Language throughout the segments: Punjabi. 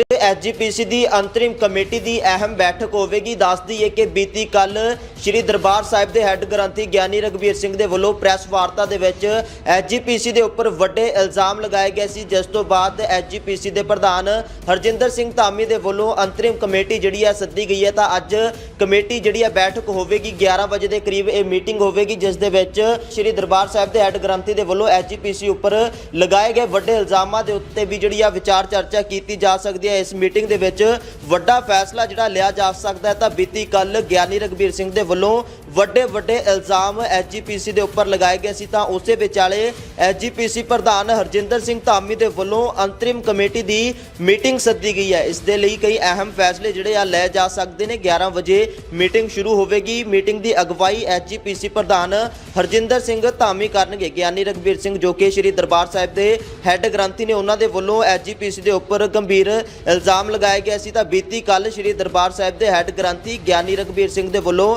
ਐਸਜੀਪੀਸੀ ਦੀ ਅੰਤਰਿਮ ਕਮੇਟੀ ਦੀ ਅਹਿਮ ਬੈਠਕ ਹੋਵੇਗੀ। ਦੱਸਦੀ ਹੈ ਕਿ ਬੀਤੀ ਕੱਲ ਸ੍ਰੀ ਦਰਬਾਰ ਸਾਹਿਬ ਦੇ ਹੈੱਡ ਗ੍ਰੰਥੀ ਗਿਆਨੀ ਰਗਵੀਰ ਸਿੰਘ ਦੇ ਵੱਲੋਂ ਪ੍ਰੈਸ ਵਾਰਤਾ ਦੇ ਵਿੱਚ ਐਸਜੀਪੀਸੀ ਦੇ ਉੱਪਰ ਵੱਡੇ ਇਲਜ਼ਾਮ ਲਗਾਏ ਗਏ ਸੀ, ਜਿਸ ਤੋਂ ਬਾਅਦ ਐਸਜੀਪੀਸੀ ਦੇ ਪ੍ਰਧਾਨ ਹਰਜਿੰਦਰ ਸਿੰਘ ਧਾਮੀ ਦੇ ਵੱਲੋਂ ਅੰਤਰਿਮ ਕਮੇਟੀ ਜਿਹੜੀ ਹੈ ਸੱਦੀ ਗਈ ਹੈ। ਤਾਂ ਅੱਜ ਕਮੇਟੀ ਜਿਹੜੀ ਹੈ ਬੈਠਕ ਹੋਵੇਗੀ 11 ਵਜੇ ਦੇ ਕਰੀਬ, ਇਹ ਮੀਟਿੰਗ ਹੋਵੇਗੀ, ਜਿਸ ਦੇ ਵਿੱਚ ਸ੍ਰੀ ਦਰਬਾਰ ਸਾਹਿਬ ਦੇ ਹੈੱਡ ਗ੍ਰੰਥੀ ਦੇ ਵੱਲੋਂ ਐਸਜੀਪੀਸੀ ਉੱਪਰ ਲਗਾਏ ਗਏ ਵੱਡੇ ਇਲਜ਼ਾਮਾਂ ਦੇ ਉੱਤੇ ਵੀ ਜਿਹੜੀ ਆ ਵਿਚਾਰ ਚਰਚਾ ਕੀਤੀ ਜਾ ਸਕਦੀ ਹੈ। ਇਸ ਮੀਟਿੰਗ ਦੇ ਵਿੱਚ ਵੱਡਾ ਫੈਸਲਾ ਜਿਹੜਾ ਲਿਆ ਜਾ ਸਕਦਾ ਹੈ। ਤਾਂ ਬੀਤੀ ਕੱਲ ਗਿਆਨੀ ਰਗਬੀਰ ਸਿੰਘ ਦੇ ਵੱਲੋਂ ਵੱਡੇ ਵੱਡੇ ਇਲਜ਼ਾਮ ਐਸਜੀਪੀਸੀ ਦੇ ਉੱਪਰ ਲਗਾਏ ਗਏ ਸੀ ਤਾਂ ਉਸੇ ਵਿਚਾਲੇ ਐਸਜੀਪੀਸੀ ਪ੍ਰਧਾਨ ਹਰਜਿੰਦਰ ਸਿੰਘ ਧਾਮੀ ਦੇ ਵੱਲੋਂ ਅੰਤਰਿਮ ਕਮੇਟੀ ਦੀ ਮੀਟਿੰਗ ਸੱਦੀ ਗਈ ਹੈ। ਇਸ ਦੇ ਲਈ ਕਈ ਅਹਿਮ ਫੈਸਲੇ ਜਿਹੜੇ ਆ ਲਏ ਜਾ ਸਕਦੇ ਨੇ। 11 ਵਜੇ ਮੀਟਿੰਗ ਸ਼ੁਰੂ ਹੋਵੇਗੀ। ਮੀਟਿੰਗ ਦੀ ਅਗਵਾਈ ਐਸਜੀਪੀਸੀ ਪ੍ਰਧਾਨ ਹਰਜਿੰਦਰ ਸਿੰਘ ਧਾਮੀ ਕਰਨਗੇ। ਗਿਆਨੀ ਰਗਬੀਰ ਸਿੰਘ ਜੋ ਕਿ ਸ੍ਰੀ ਦਰਬਾਰ ਸਾਹਿਬ ਦੇ ਹੈੱਡ ਗ੍ਰੰਥੀ ਨੇ ਉਹਨਾਂ ਦੇ ਵੱਲੋਂ ਐਸਜੀਪੀਸੀ ਦੇ ਉੱਪਰ ਗੰਭੀਰ ਇਲਜ਼ਾਮ ਲਗਾਏ ਗਏ ਸੀ। ਤਾਂ ਬੀਤੀ ਕੱਲ ਸ੍ਰੀ ਦਰਬਾਰ ਸਾਹਿਬ ਦੇ ਹੈੱਡ ਗ੍ਰੰਥੀ ਗਿਆਨੀ ਰਗਬੀਰ ਸਿੰਘ ਦੇ ਵੱਲੋਂ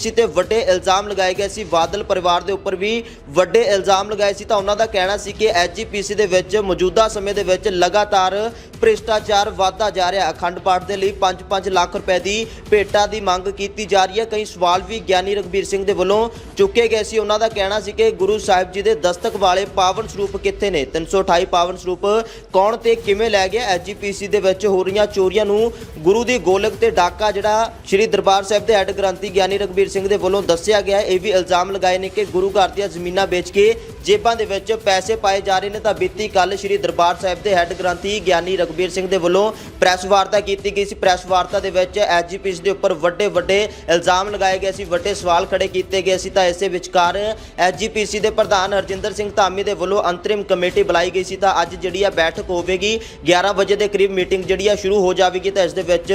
ਸੀ ਤੇ ਵੱਡੇ ਇਲਜ਼ਾਮ ਲਗਾਏ ਗਏ ਸੀ। ਬਾਦਲ ਪਰਿਵਾਰ ਦੇ ਉੱਪਰ ਵੀ ਵੱਡੇ ਇਲਜ਼ਾਮ ਲਗਾਏ ਸੀ। ਤਾਂ ਉਹਨਾਂ ਦਾ ਕਹਿਣਾ ਸੀ ਕਿ ਐਸਜੀਪੀਸੀ ਦੇ ਵਿੱਚ ਮੌਜੂਦਾ ਸਮੇਂ ਦੇ ਵਿੱਚ ਲਗਾਤਾਰ ਭ੍ਰਿਸ਼ਟਾਚਾਰ ਵਧਦਾ ਜਾ ਰਿਹਾ। ਅਖੰਡ ਪਾਠ ਦੇ ਲਈ 5-5 ਲੱਖ ਰੁਪਏ ਦੀ ਭੇਟਾ ਦੀ ਮੰਗ ਕੀਤੀ ਜਾ ਰਹੀ ਹੈ। ਕਈ ਸਵਾਲ ਵੀ ਗਿਆਨੀ ਰਗਬੀਰ ਸਿੰਘ ਦੇ ਵੱਲੋਂ ਚੁੱਕੇ ਗਏ ਸੀ। ਉਹਨਾਂ ਦਾ ਕਹਿਣਾ ਸੀ ਕਿ ਗੁਰੂ ਸਾਹਿਬ ਜੀ ਦੇ ਦਸਤਕ ਵਾਲੇ ਪਾਵਨ ਸਰੂਪ ਕਿੱਥੇ ਨੇ? 328 ਪਾਵਨ ਸਰੂਪ ਕੌਣ ਤੇ ਕਿਵੇਂ ਲੈ ਗਿਆ? ਐਸਜੀਪੀਸੀ ਦੇ ਵਿੱਚ ਹੋ ਰਹੀਆਂ ਚੋਰੀਆਂ ਨੂੰ ਗੁਰੂ ਦੀ ਗੋਲਕ ਤੇ ਡਾਕਾ ਜਿਹੜਾ ਸ੍ਰੀ ਦਰਬਾਰ ਸਾਹਿਬ ਦੇ ਹੈੱਡ ਗ੍ਰੰਥੀ ਗਿਆਨੀ ਰਗਬੀਰ ਸਿੰਘ ਦੇ ਵੱਲੋਂ ਦੱਸਿਆ ਗਿਆ ਇਹ ਵੀ ਇਲਜ਼ਾਮ ਲਗਾਏ ਨੇ ਕਿ ਗੁਰੂ ਘਰ ਦੀਆਂ ਜ਼ਮੀਨਾਂ ਵੇਚ ਕੇ ਜੇਬਾਂ ਦੇ ਵਿੱਚ ਪੈਸੇ ਪਾਏ ਜਾ ਰਹੇ ਨੇ। ਤਾਂ ਬੀਤੀ ਕੱਲ ਸ੍ਰੀ ਦਰਬਾਰ ਸਾਹਿਬ ਦੇ ਹੈੱਡ ਗ੍ਰੰਥੀ ਗਿਆਨੀ ਰਗਬੀਰ ਸਿੰਘ ਦੇ ਵੱਲੋਂ ਪ੍ਰੈਸ ਵਾਰਤਾ ਕੀਤੀ ਗਈ ਸੀ। ਪ੍ਰੈਸ ਵਾਰਤਾ ਦੇ ਵਿੱਚ ਐਸਜੀਪੀਸੀ ਦੇ ਉੱਪਰ ਵੱਡੇ ਵੱਡੇ ਇਲਜ਼ਾਮ ਲਗਾਏ ਗਏ ਸੀ, ਵੱਡੇ ਸਵਾਲ ਖੜੇ ਕੀਤੇ ਗਏ ਸੀ। ਤਾਂ ਇਸੇ ਵਿਚਕਾਰ ਐਸਜੀਪੀਸੀ ਦੇ ਪ੍ਰਧਾਨ ਹਰਜਿੰਦਰ ਸਿੰਘ ਧਾਮੀ ਦੇ ਵੱਲੋਂ ਅੰਤਰਿਮ ਕਮੇਟੀ ਬੁਲਾਈ ਗਈ ਸੀ। ਤਾਂ ਅੱਜ ਜਿਹੜੀ ਆ ਬੈਠਕ ਹੋਵੇਗੀ 11 ਵਜੇ ਦੇ ਕਰੀਬ ਮੀਟਿੰਗ ਜਿਹੜੀ ਆ ਸ਼ੁਰੂ ਹੋ ਜਾਵੇਗੀ। ਤਾਂ ਇਸ ਦੇ ਵਿੱਚ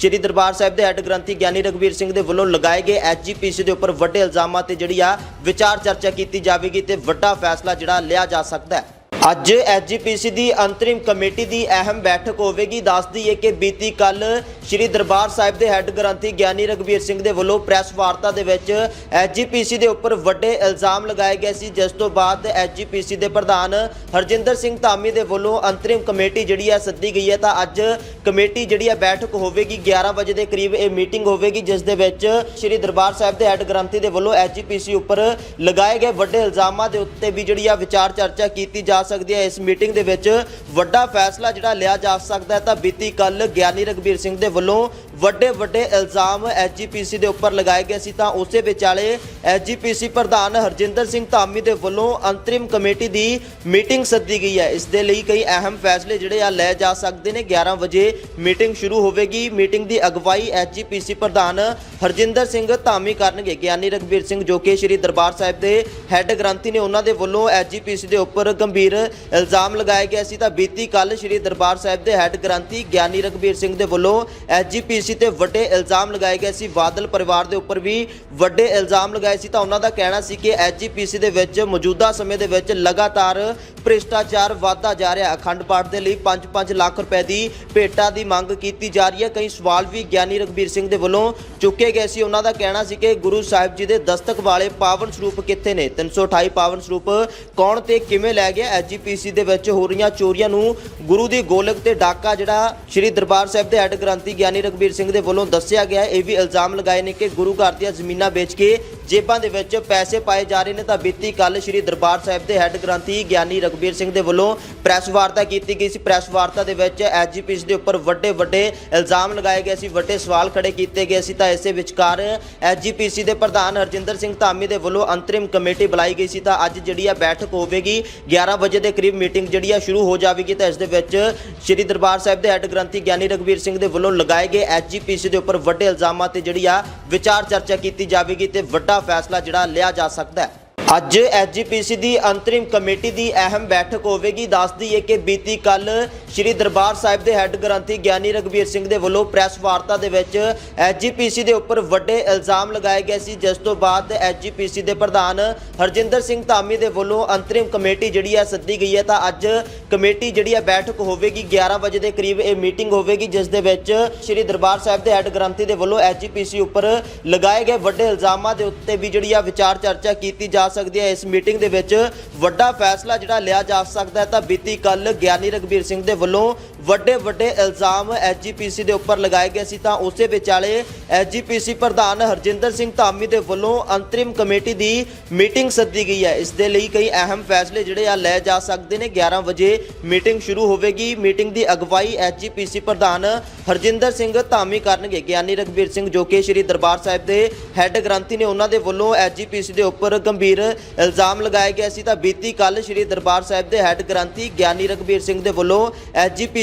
ਸ੍ਰੀ ਦਰਬਾਰ ਸਾਹਿਬ ਦੇ ਹੈੱਡ ਗ੍ਰੰਥੀ ਗਿਆਨੀ ਰਗਵੀਰ ਸਿੰਘ ਦੇ ਵੱਲੋਂ ਲਗਾਏ ਗਏ ਐਸਜੀਪੀਸੀ ਦੇ ਉੱਪਰ ਵੱਡੇ ਇਲਜ਼ਾਮਾਂ ਤੇ ਜਿਹੜੀ ਆ ਵਿਚਾਰ ਚਰਚਾ ਕੀਤੀ ਜਾਵੇਗੀ ਤੇ ਵੱਡਾ ਫੈਸਲਾ ਜਿਹੜਾ ਲਿਆ ਜਾ ਸਕਦਾ ਹੈ। ਅੱਜ ਐਸਜੀਪੀਸੀ ਦੀ ਅੰਤਰਿਮ ਕਮੇਟੀ ਦੀ ਅਹਿਮ ਬੈਠਕ ਹੋਵੇਗੀ। ਦੱਸਦੀ ਹੈ ਕਿ ਬੀਤੀ ਕੱਲ ਸ੍ਰੀ ਦਰਬਾਰ ਸਾਹਿਬ ਦੇ ਹੈੱਡ ਗ੍ਰੰਥੀ ਗਿਆਨੀ ਰਗਵੀਰ ਸਿੰਘ ਦੇ ਵੱਲੋਂ ਪ੍ਰੈਸ ਵਾਰਤਾ ਦੇ ਵਿੱਚ ਐਸਜੀਪੀਸੀ ਦੇ ਉੱਪਰ ਵੱਡੇ ਇਲਜ਼ਾਮ ਲਗਾਏ ਗਏ ਸੀ, ਜਿਸ ਤੋਂ ਬਾਅਦ ਐਸਜੀਪੀਸੀ ਦੇ ਪ੍ਰਧਾਨ ਹਰਜਿੰਦਰ ਸਿੰਘ ਧਾਮੀ ਦੇ ਵੱਲੋਂ ਅੰਤਰਿਮ ਕਮੇਟੀ ਜਿਹੜੀ ਹੈ ਸੱਦੀ ਗਈ ਹੈ। ਤਾਂ ਅੱਜ ਕਮੇਟੀ ਜਿਹੜੀ ਹੈ ਬੈਠਕ ਹੋਵੇਗੀ 11 ਵਜੇ ਦੇ ਕਰੀਬ ਇਹ ਮੀਟਿੰਗ ਹੋਵੇਗੀ, ਜਿਸ ਦੇ ਵਿੱਚ ਸ੍ਰੀ ਦਰਬਾਰ ਸਾਹਿਬ ਦੇ ਹੈੱਡ ਗ੍ਰੰਥੀ ਦੇ ਵੱਲੋਂ ਐਸਜੀਪੀਸੀ ਉੱਪਰ ਲਗਾਏ ਗਏ ਵੱਡੇ ਇਲਜ਼ਾਮਾਂ ਦੇ ਉੱਤੇ ਵੀ ਜਿਹੜੀ ਆ ਵਿਚਾਰ ਚਰਚਾ ਕੀਤੀ ਜਾ ਸਕਦੀ ਹੈ। ਇਸ ਮੀਟਿੰਗ ਦੇ ਵਿੱਚ ਵੱਡਾ ਫੈਸਲਾ ਜਿਹੜਾ ਲਿਆ ਜਾ ਸਕਦਾ ਹੈ ਤਾਂ ਬੀਤੀ ਕੱਲ ਗਿਆਨੀ ਰਗਬੀਰ ਸਿੰਘ ਦੇ ਵੱਲੋਂ ਵੱਡੇ ਵੱਡੇ ਇਲਜ਼ਾਮ ਐਸਜੀਪੀਸੀ ਦੇ ਉੱਪਰ ਲਗਾਏ ਗਏ ਸੀ, ਤਾਂ ਉਸੇ ਵਿਚਾਲੇ ਐਸਜੀਪੀਸੀ ਪ੍ਰਧਾਨ ਹਰਜਿੰਦਰ ਸਿੰਘ ਧਾਮੀ ਦੇ ਵੱਲੋਂ ਅੰਤਰਿਮ ਕਮੇਟੀ ਦੀ ਮੀਟਿੰਗ ਸੱਦੀ ਗਈ ਹੈ। ਇਸ ਦੇ ਲਈ ਕਈ ਅਹਿਮ ਫੈਸਲੇ ਜਿਹੜੇ ਆ ਲਏ ਜਾ ਸਕਦੇ ਨੇ। 11 ਵਜੇ ਮੀਟਿੰਗ ਸ਼ੁਰੂ ਹੋਵੇਗੀ। ਮੀਟਿੰਗ ਦੀ ਅਗਵਾਈ ਐਸਜੀਪੀਸੀ ਪ੍ਰਧਾਨ ਹਰਜਿੰਦਰ ਸਿੰਘ ਧਾਮੀ ਕਰਨਗੇ। ਗਿਆਨੀ ਰਗਬੀਰ ਸਿੰਘ ਜੋ ਕਿ ਸ੍ਰੀ ਦਰਬਾਰ ਸਾਹਿਬ ਦੇ ਹੈੱਡ ਗ੍ਰੰਥੀ ਨੇ, ਉਹਨਾਂ ਦੇ ਵੱਲੋਂ ਐਸਜੀਪੀਸੀ ਦੇ ਉੱਪਰ ਗੰਭੀਰ ਇਲਜ਼ਾਮ ਲਗਾਏ ਗਏ ਸੀ। ਤਾਂ ਬੀਤੀ ਕੱਲ ਸ੍ਰੀ ਦਰਬਾਰ ਸਾਹਿਬ ਦੇ ਹੈੱਡ ਗ੍ਰੰਥੀ ਗਿਆਨੀ ਰਗਬੀਰ ਸਿੰਘ ਦੇ ਵੱਲੋਂ ਐਸਜੀਪੀਸੀ ਤੇ ਵੱਡੇ ਇਲਜ਼ਾਮ ਲਗਾਏ ਗਏ ਸੀ। ਬਾਦਲ ਪਰਿਵਾਰ ਦੇ ਉੱਪਰ ਵੀ ਵੱਡੇ ਇਲਜ਼ਾਮ ਲਗਾਏ ਸੀ। ਤਾਂ ਉਹਨਾਂ ਦਾ ਕਹਿਣਾ ਸੀ ਕਿ ਐਸਜੀਪੀਸੀ ਦੇ ਵਿੱਚ ਮੌਜੂਦਾ ਸਮੇਂ ਦੇ ਵਿੱਚ ਲਗਾਤਾਰ ਭ੍ਰਿਸ਼ਟਾਚਾਰ ਵਧਦਾ ਜਾ ਰਿਹਾ। ਅਖੰਡ ਪਾਠ ਦੇ ਲਈ 5-5 ਲੱਖ ਰੁਪਏ ਦੀ ਭੇਟਾ ਦੀ ਮੰਗ ਕੀਤੀ ਜਾ ਰਹੀ ਹੈ। ਕਈ ਸਵਾਲ ਵੀ ਗਿਆਨੀ ਰਗਬੀਰ ਸਿੰਘ ਦੇ ਵੱਲੋਂ ਚੁੱਕੇ ਗਏ ਸੀ। ਉਹਨਾਂ ਦਾ ਕਹਿਣਾ ਸੀ ਕਿ ਗੁਰੂ ਸਾਹਿਬ ਜੀ ਦੇ ਦਸਤਕ ਵਾਲੇ ਪਾਵਨ ਸਰੂਪ ਕਿੱਥੇ ਨੇ? 328 ਪਾਵਨ ਸਰੂਪ ਕੌਣ ਤੇ ਕਿਵੇਂ ਲੈ ਗਿਆ? ਐਸਜੀਪੀਸੀ ਦੇ ਵਿੱਚ ਹੋ ਰਹੀਆਂ ਚੋਰੀਆਂ ਨੂੰ ਗੁਰੂ ਦੀ ਗੋਲਕ ਤੇ ਡਾਕਾ ਜਿਹੜਾ ਸ੍ਰੀ ਦਰਬਾਰ ਸਾਹਿਬ ਦੇ ਹੈੱਡ ਗ੍ਰੰਥੀ ਗਿਆਨੀ ਰਗਬੀਰ ਸਿੰਘ ਦੇ ਵੱਲੋਂ ਦੱਸਿਆ ਗਿਆ ਇਹ ਵੀ ਇਲਜ਼ਾਮ ਲਗਾਏ ਨੇ ਕਿ ਗੁਰੂ ਘਰ ਦੀਆਂ ਜ਼ਮੀਨਾਂ ਵੇਚ ਕੇ ਜੇਬਾਂ ਦੇ ਵਿੱਚ ਪੈਸੇ ਪਾਏ ਜਾ ਰਹੇ ਨੇ। ਤਾਂ ਬੀਤੀ ਕੱਲ ਸ੍ਰੀ ਦਰਬਾਰ ਸਾਹਿਬ ਦੇ ਹੈੱਡ ਗ੍ਰੰਥੀ ਗਿਆਨੀ ਰਗਬੀਰ ਸਿੰਘ ਦੇ ਵੱਲੋਂ ਪ੍ਰੈਸ ਵਾਰਤਾ ਕੀਤੀ ਗਈ ਸੀ। ਪ੍ਰੈਸ ਵਾਰਤਾ ਦੇ ਵਿੱਚ ਐਸਜੀਪੀਸੀ ਦੇ ਉੱਪਰ ਵੱਡੇ ਵੱਡੇ ਇਲਜ਼ਾਮ ਲਗਾਏ ਗਏ ਸੀ, ਵੱਡੇ ਸਵਾਲ ਖੜੇ ਕੀਤੇ ਗਏ ਸੀ। ਤਾਂ ਇਸੇ ਵਿਚਕਾਰ ਐਸਜੀਪੀਸੀ ਦੇ ਪ੍ਰਧਾਨ ਹਰਜਿੰਦਰ ਸਿੰਘ ਧਾਮੀ ਦੇ ਵੱਲੋਂ ਅੰਤਰਿਮ ਕਮੇਟੀ ਬੁਲਾਈ ਗਈ ਸੀ। ਤਾਂ ਅੱਜ ਜਿਹੜੀ ਆ ਬੈਠਕ ਹੋਵੇਗੀ 11 ਵਜੇ ਦੇ ਕਰੀਬ ਮੀਟਿੰਗ ਜਿਹੜੀ ਆ ਸ਼ੁਰੂ ਹੋ ਜਾਵੇਗੀ। ਤਾਂ ਇਸ ਦੇ ਵਿੱਚ ਸ੍ਰੀ ਦਰਬਾਰ ਸਾਹਿਬ ਦੇ ਹੈੱਡ ਗ੍ਰੰਥੀ ਗਿਆਨੀ ਰਗਵੀਰ ਸਿੰਘ ਦੇ ਵੱਲੋਂ ਲਗਾਏ ਗਏ ਐਸਜੀਪੀਸੀ ਦੇ ਉੱਪਰ ਵੱਡੇ ਇਲਜ਼ਾਮਾਂ ਤੇ ਜਿਹੜੀ ਆ ਵਿਚਾਰ ਚਰਚਾ ਕੀਤੀ ਜਾਵੇਗੀ ਤੇ ਵੱਡਾ ਫੈਸਲਾ ਜਿਹੜਾ ਲਿਆ ਜਾ ਸਕਦਾ ਹੈ। ਅੱਜ ਐਸਜੀਪੀਸੀ ਦੀ ਅੰਤਰਿਮ ਕਮੇਟੀ ਦੀ ਅਹਿਮ ਬੈਠਕ ਹੋਵੇਗੀ। ਦੱਸਦੀ ਹੈ ਕਿ ਬੀਤੀ ਕੱਲ ਸ੍ਰੀ ਦਰਬਾਰ ਸਾਹਿਬ ਦੇ ਹੈੱਡ ਗ੍ਰੰਥੀ ਗਿਆਨੀ ਰਗਵੀਰ ਸਿੰਘ ਦੇ ਵੱਲੋਂ ਪ੍ਰੈਸ ਵਾਰਤਾ ਦੇ ਵਿੱਚ ਐਸਜੀਪੀਸੀ ਦੇ ਉੱਪਰ ਵੱਡੇ ਇਲਜ਼ਾਮ ਲਗਾਏ ਗਏ ਸੀ, ਜਿਸ ਤੋਂ ਬਾਅਦ ਐਸਜੀਪੀਸੀ ਦੇ ਪ੍ਰਧਾਨ ਹਰਜਿੰਦਰ ਸਿੰਘ ਧਾਮੀ ਦੇ ਵੱਲੋਂ ਅੰਤਰਿਮ ਕਮੇਟੀ ਜਿਹੜੀ ਹੈ ਸੱਦੀ ਗਈ ਹੈ। ਤਾਂ ਅੱਜ ਕਮੇਟੀ ਜਿਹੜੀ ਹੈ ਬੈਠਕ ਹੋਵੇਗੀ 11 ਵਜੇ ਦੇ ਕਰੀਬ ਇਹ ਮੀਟਿੰਗ ਹੋਵੇਗੀ, ਜਿਸ ਦੇ ਵਿੱਚ ਸ੍ਰੀ ਦਰਬਾਰ ਸਾਹਿਬ ਦੇ ਹੈੱਡ ਗ੍ਰੰਥੀ ਦੇ ਵੱਲੋਂ ਐਸਜੀਪੀਸੀ ਉੱਪਰ ਲਗਾਏ ਗਏ ਵੱਡੇ ਇਲਜ਼ਾਮਾਂ ਦੇ ਉੱਤੇ ਵੀ ਜਿਹੜੀ ਆ ਵਿਚਾਰ ਚਰਚਾ ਕੀਤੀ ਜਾ ਸਕਦੀ ਹੈ। ਇਸ ਮੀਟਿੰਗ ਦੇ ਵਿੱਚ ਵੱਡਾ ਫੈਸਲਾ ਜਿਹੜਾ ਲਿਆ ਜਾ ਸਕਦਾ ਹੈ ਤਾਂ ਬੀਤੀ ਕੱਲ ਗਿਆਨੀ ਰਗਬੀਰ ਸਿੰਘ ਦੇ ਵੱਲੋਂ ਵੱਡੇ ਵੱਡੇ ਇਲਜ਼ਾਮ ਐਸਜੀਪੀਸੀ ਦੇ ਉੱਪਰ ਲਗਾਏ ਗਏ ਸੀ ਤਾਂ ਉਸੇ ਵਿਚਾਲੇ ਐਸਜੀਪੀਸੀ ਪ੍ਰਧਾਨ ਹਰਜਿੰਦਰ ਸਿੰਘ ਧਾਮੀ ਦੇ ਵੱਲੋਂ ਅੰਤਰਿਮ ਕਮੇਟੀ ਦੀ ਮੀਟਿੰਗ ਸੱਦੀ ਗਈ ਹੈ। ਇਸ ਦੇ ਲਈ ਕਈ ਅਹਿਮ ਫੈਸਲੇ ਜਿਹੜੇ ਆ ਲਏ ਜਾ ਸਕਦੇ ਨੇ। 11 ਵਜੇ ਮੀਟਿੰਗ ਸ਼ੁਰੂ ਹੋਵੇਗੀ। ਮੀਟਿੰਗ ਦੀ ਅਗਵਾਈ ਐਸਜੀਪੀਸੀ ਪ੍ਰਧਾਨ ਹਰਜਿੰਦਰ ਸਿੰਘ ਧਾਮੀ ਕਰਨਗੇ। ਗਿਆਨੀ ਰਗਬੀਰ ਸਿੰਘ ਜੋ ਕਿ ਸ੍ਰੀ ਦਰਬਾਰ ਸਾਹਿਬ ਦੇ ਹੈੱਡ ਗ੍ਰੰਥੀ ਨੇ ਉਹਨਾਂ ਦੇ ਵੱਲੋਂ ਐਸਜੀਪੀਸੀ ਦੇ ਉੱਪਰ ਗੰਭੀਰ ਇਲਜ਼ਾਮ ਲਗਾਏ ਗਏ ਸੀ। ਤਾਂ ਬੀਤੀ ਕੱਲ ਸ੍ਰੀ ਦਰਬਾਰ ਸਾਹਿਬ ਦੇ ਹੈੱਡ ਗ੍ਰੰਥੀ ਗਿਆਨੀ ਰਗਬੀਰ ਸਿੰਘ ਦੇ ਵੱਲੋਂ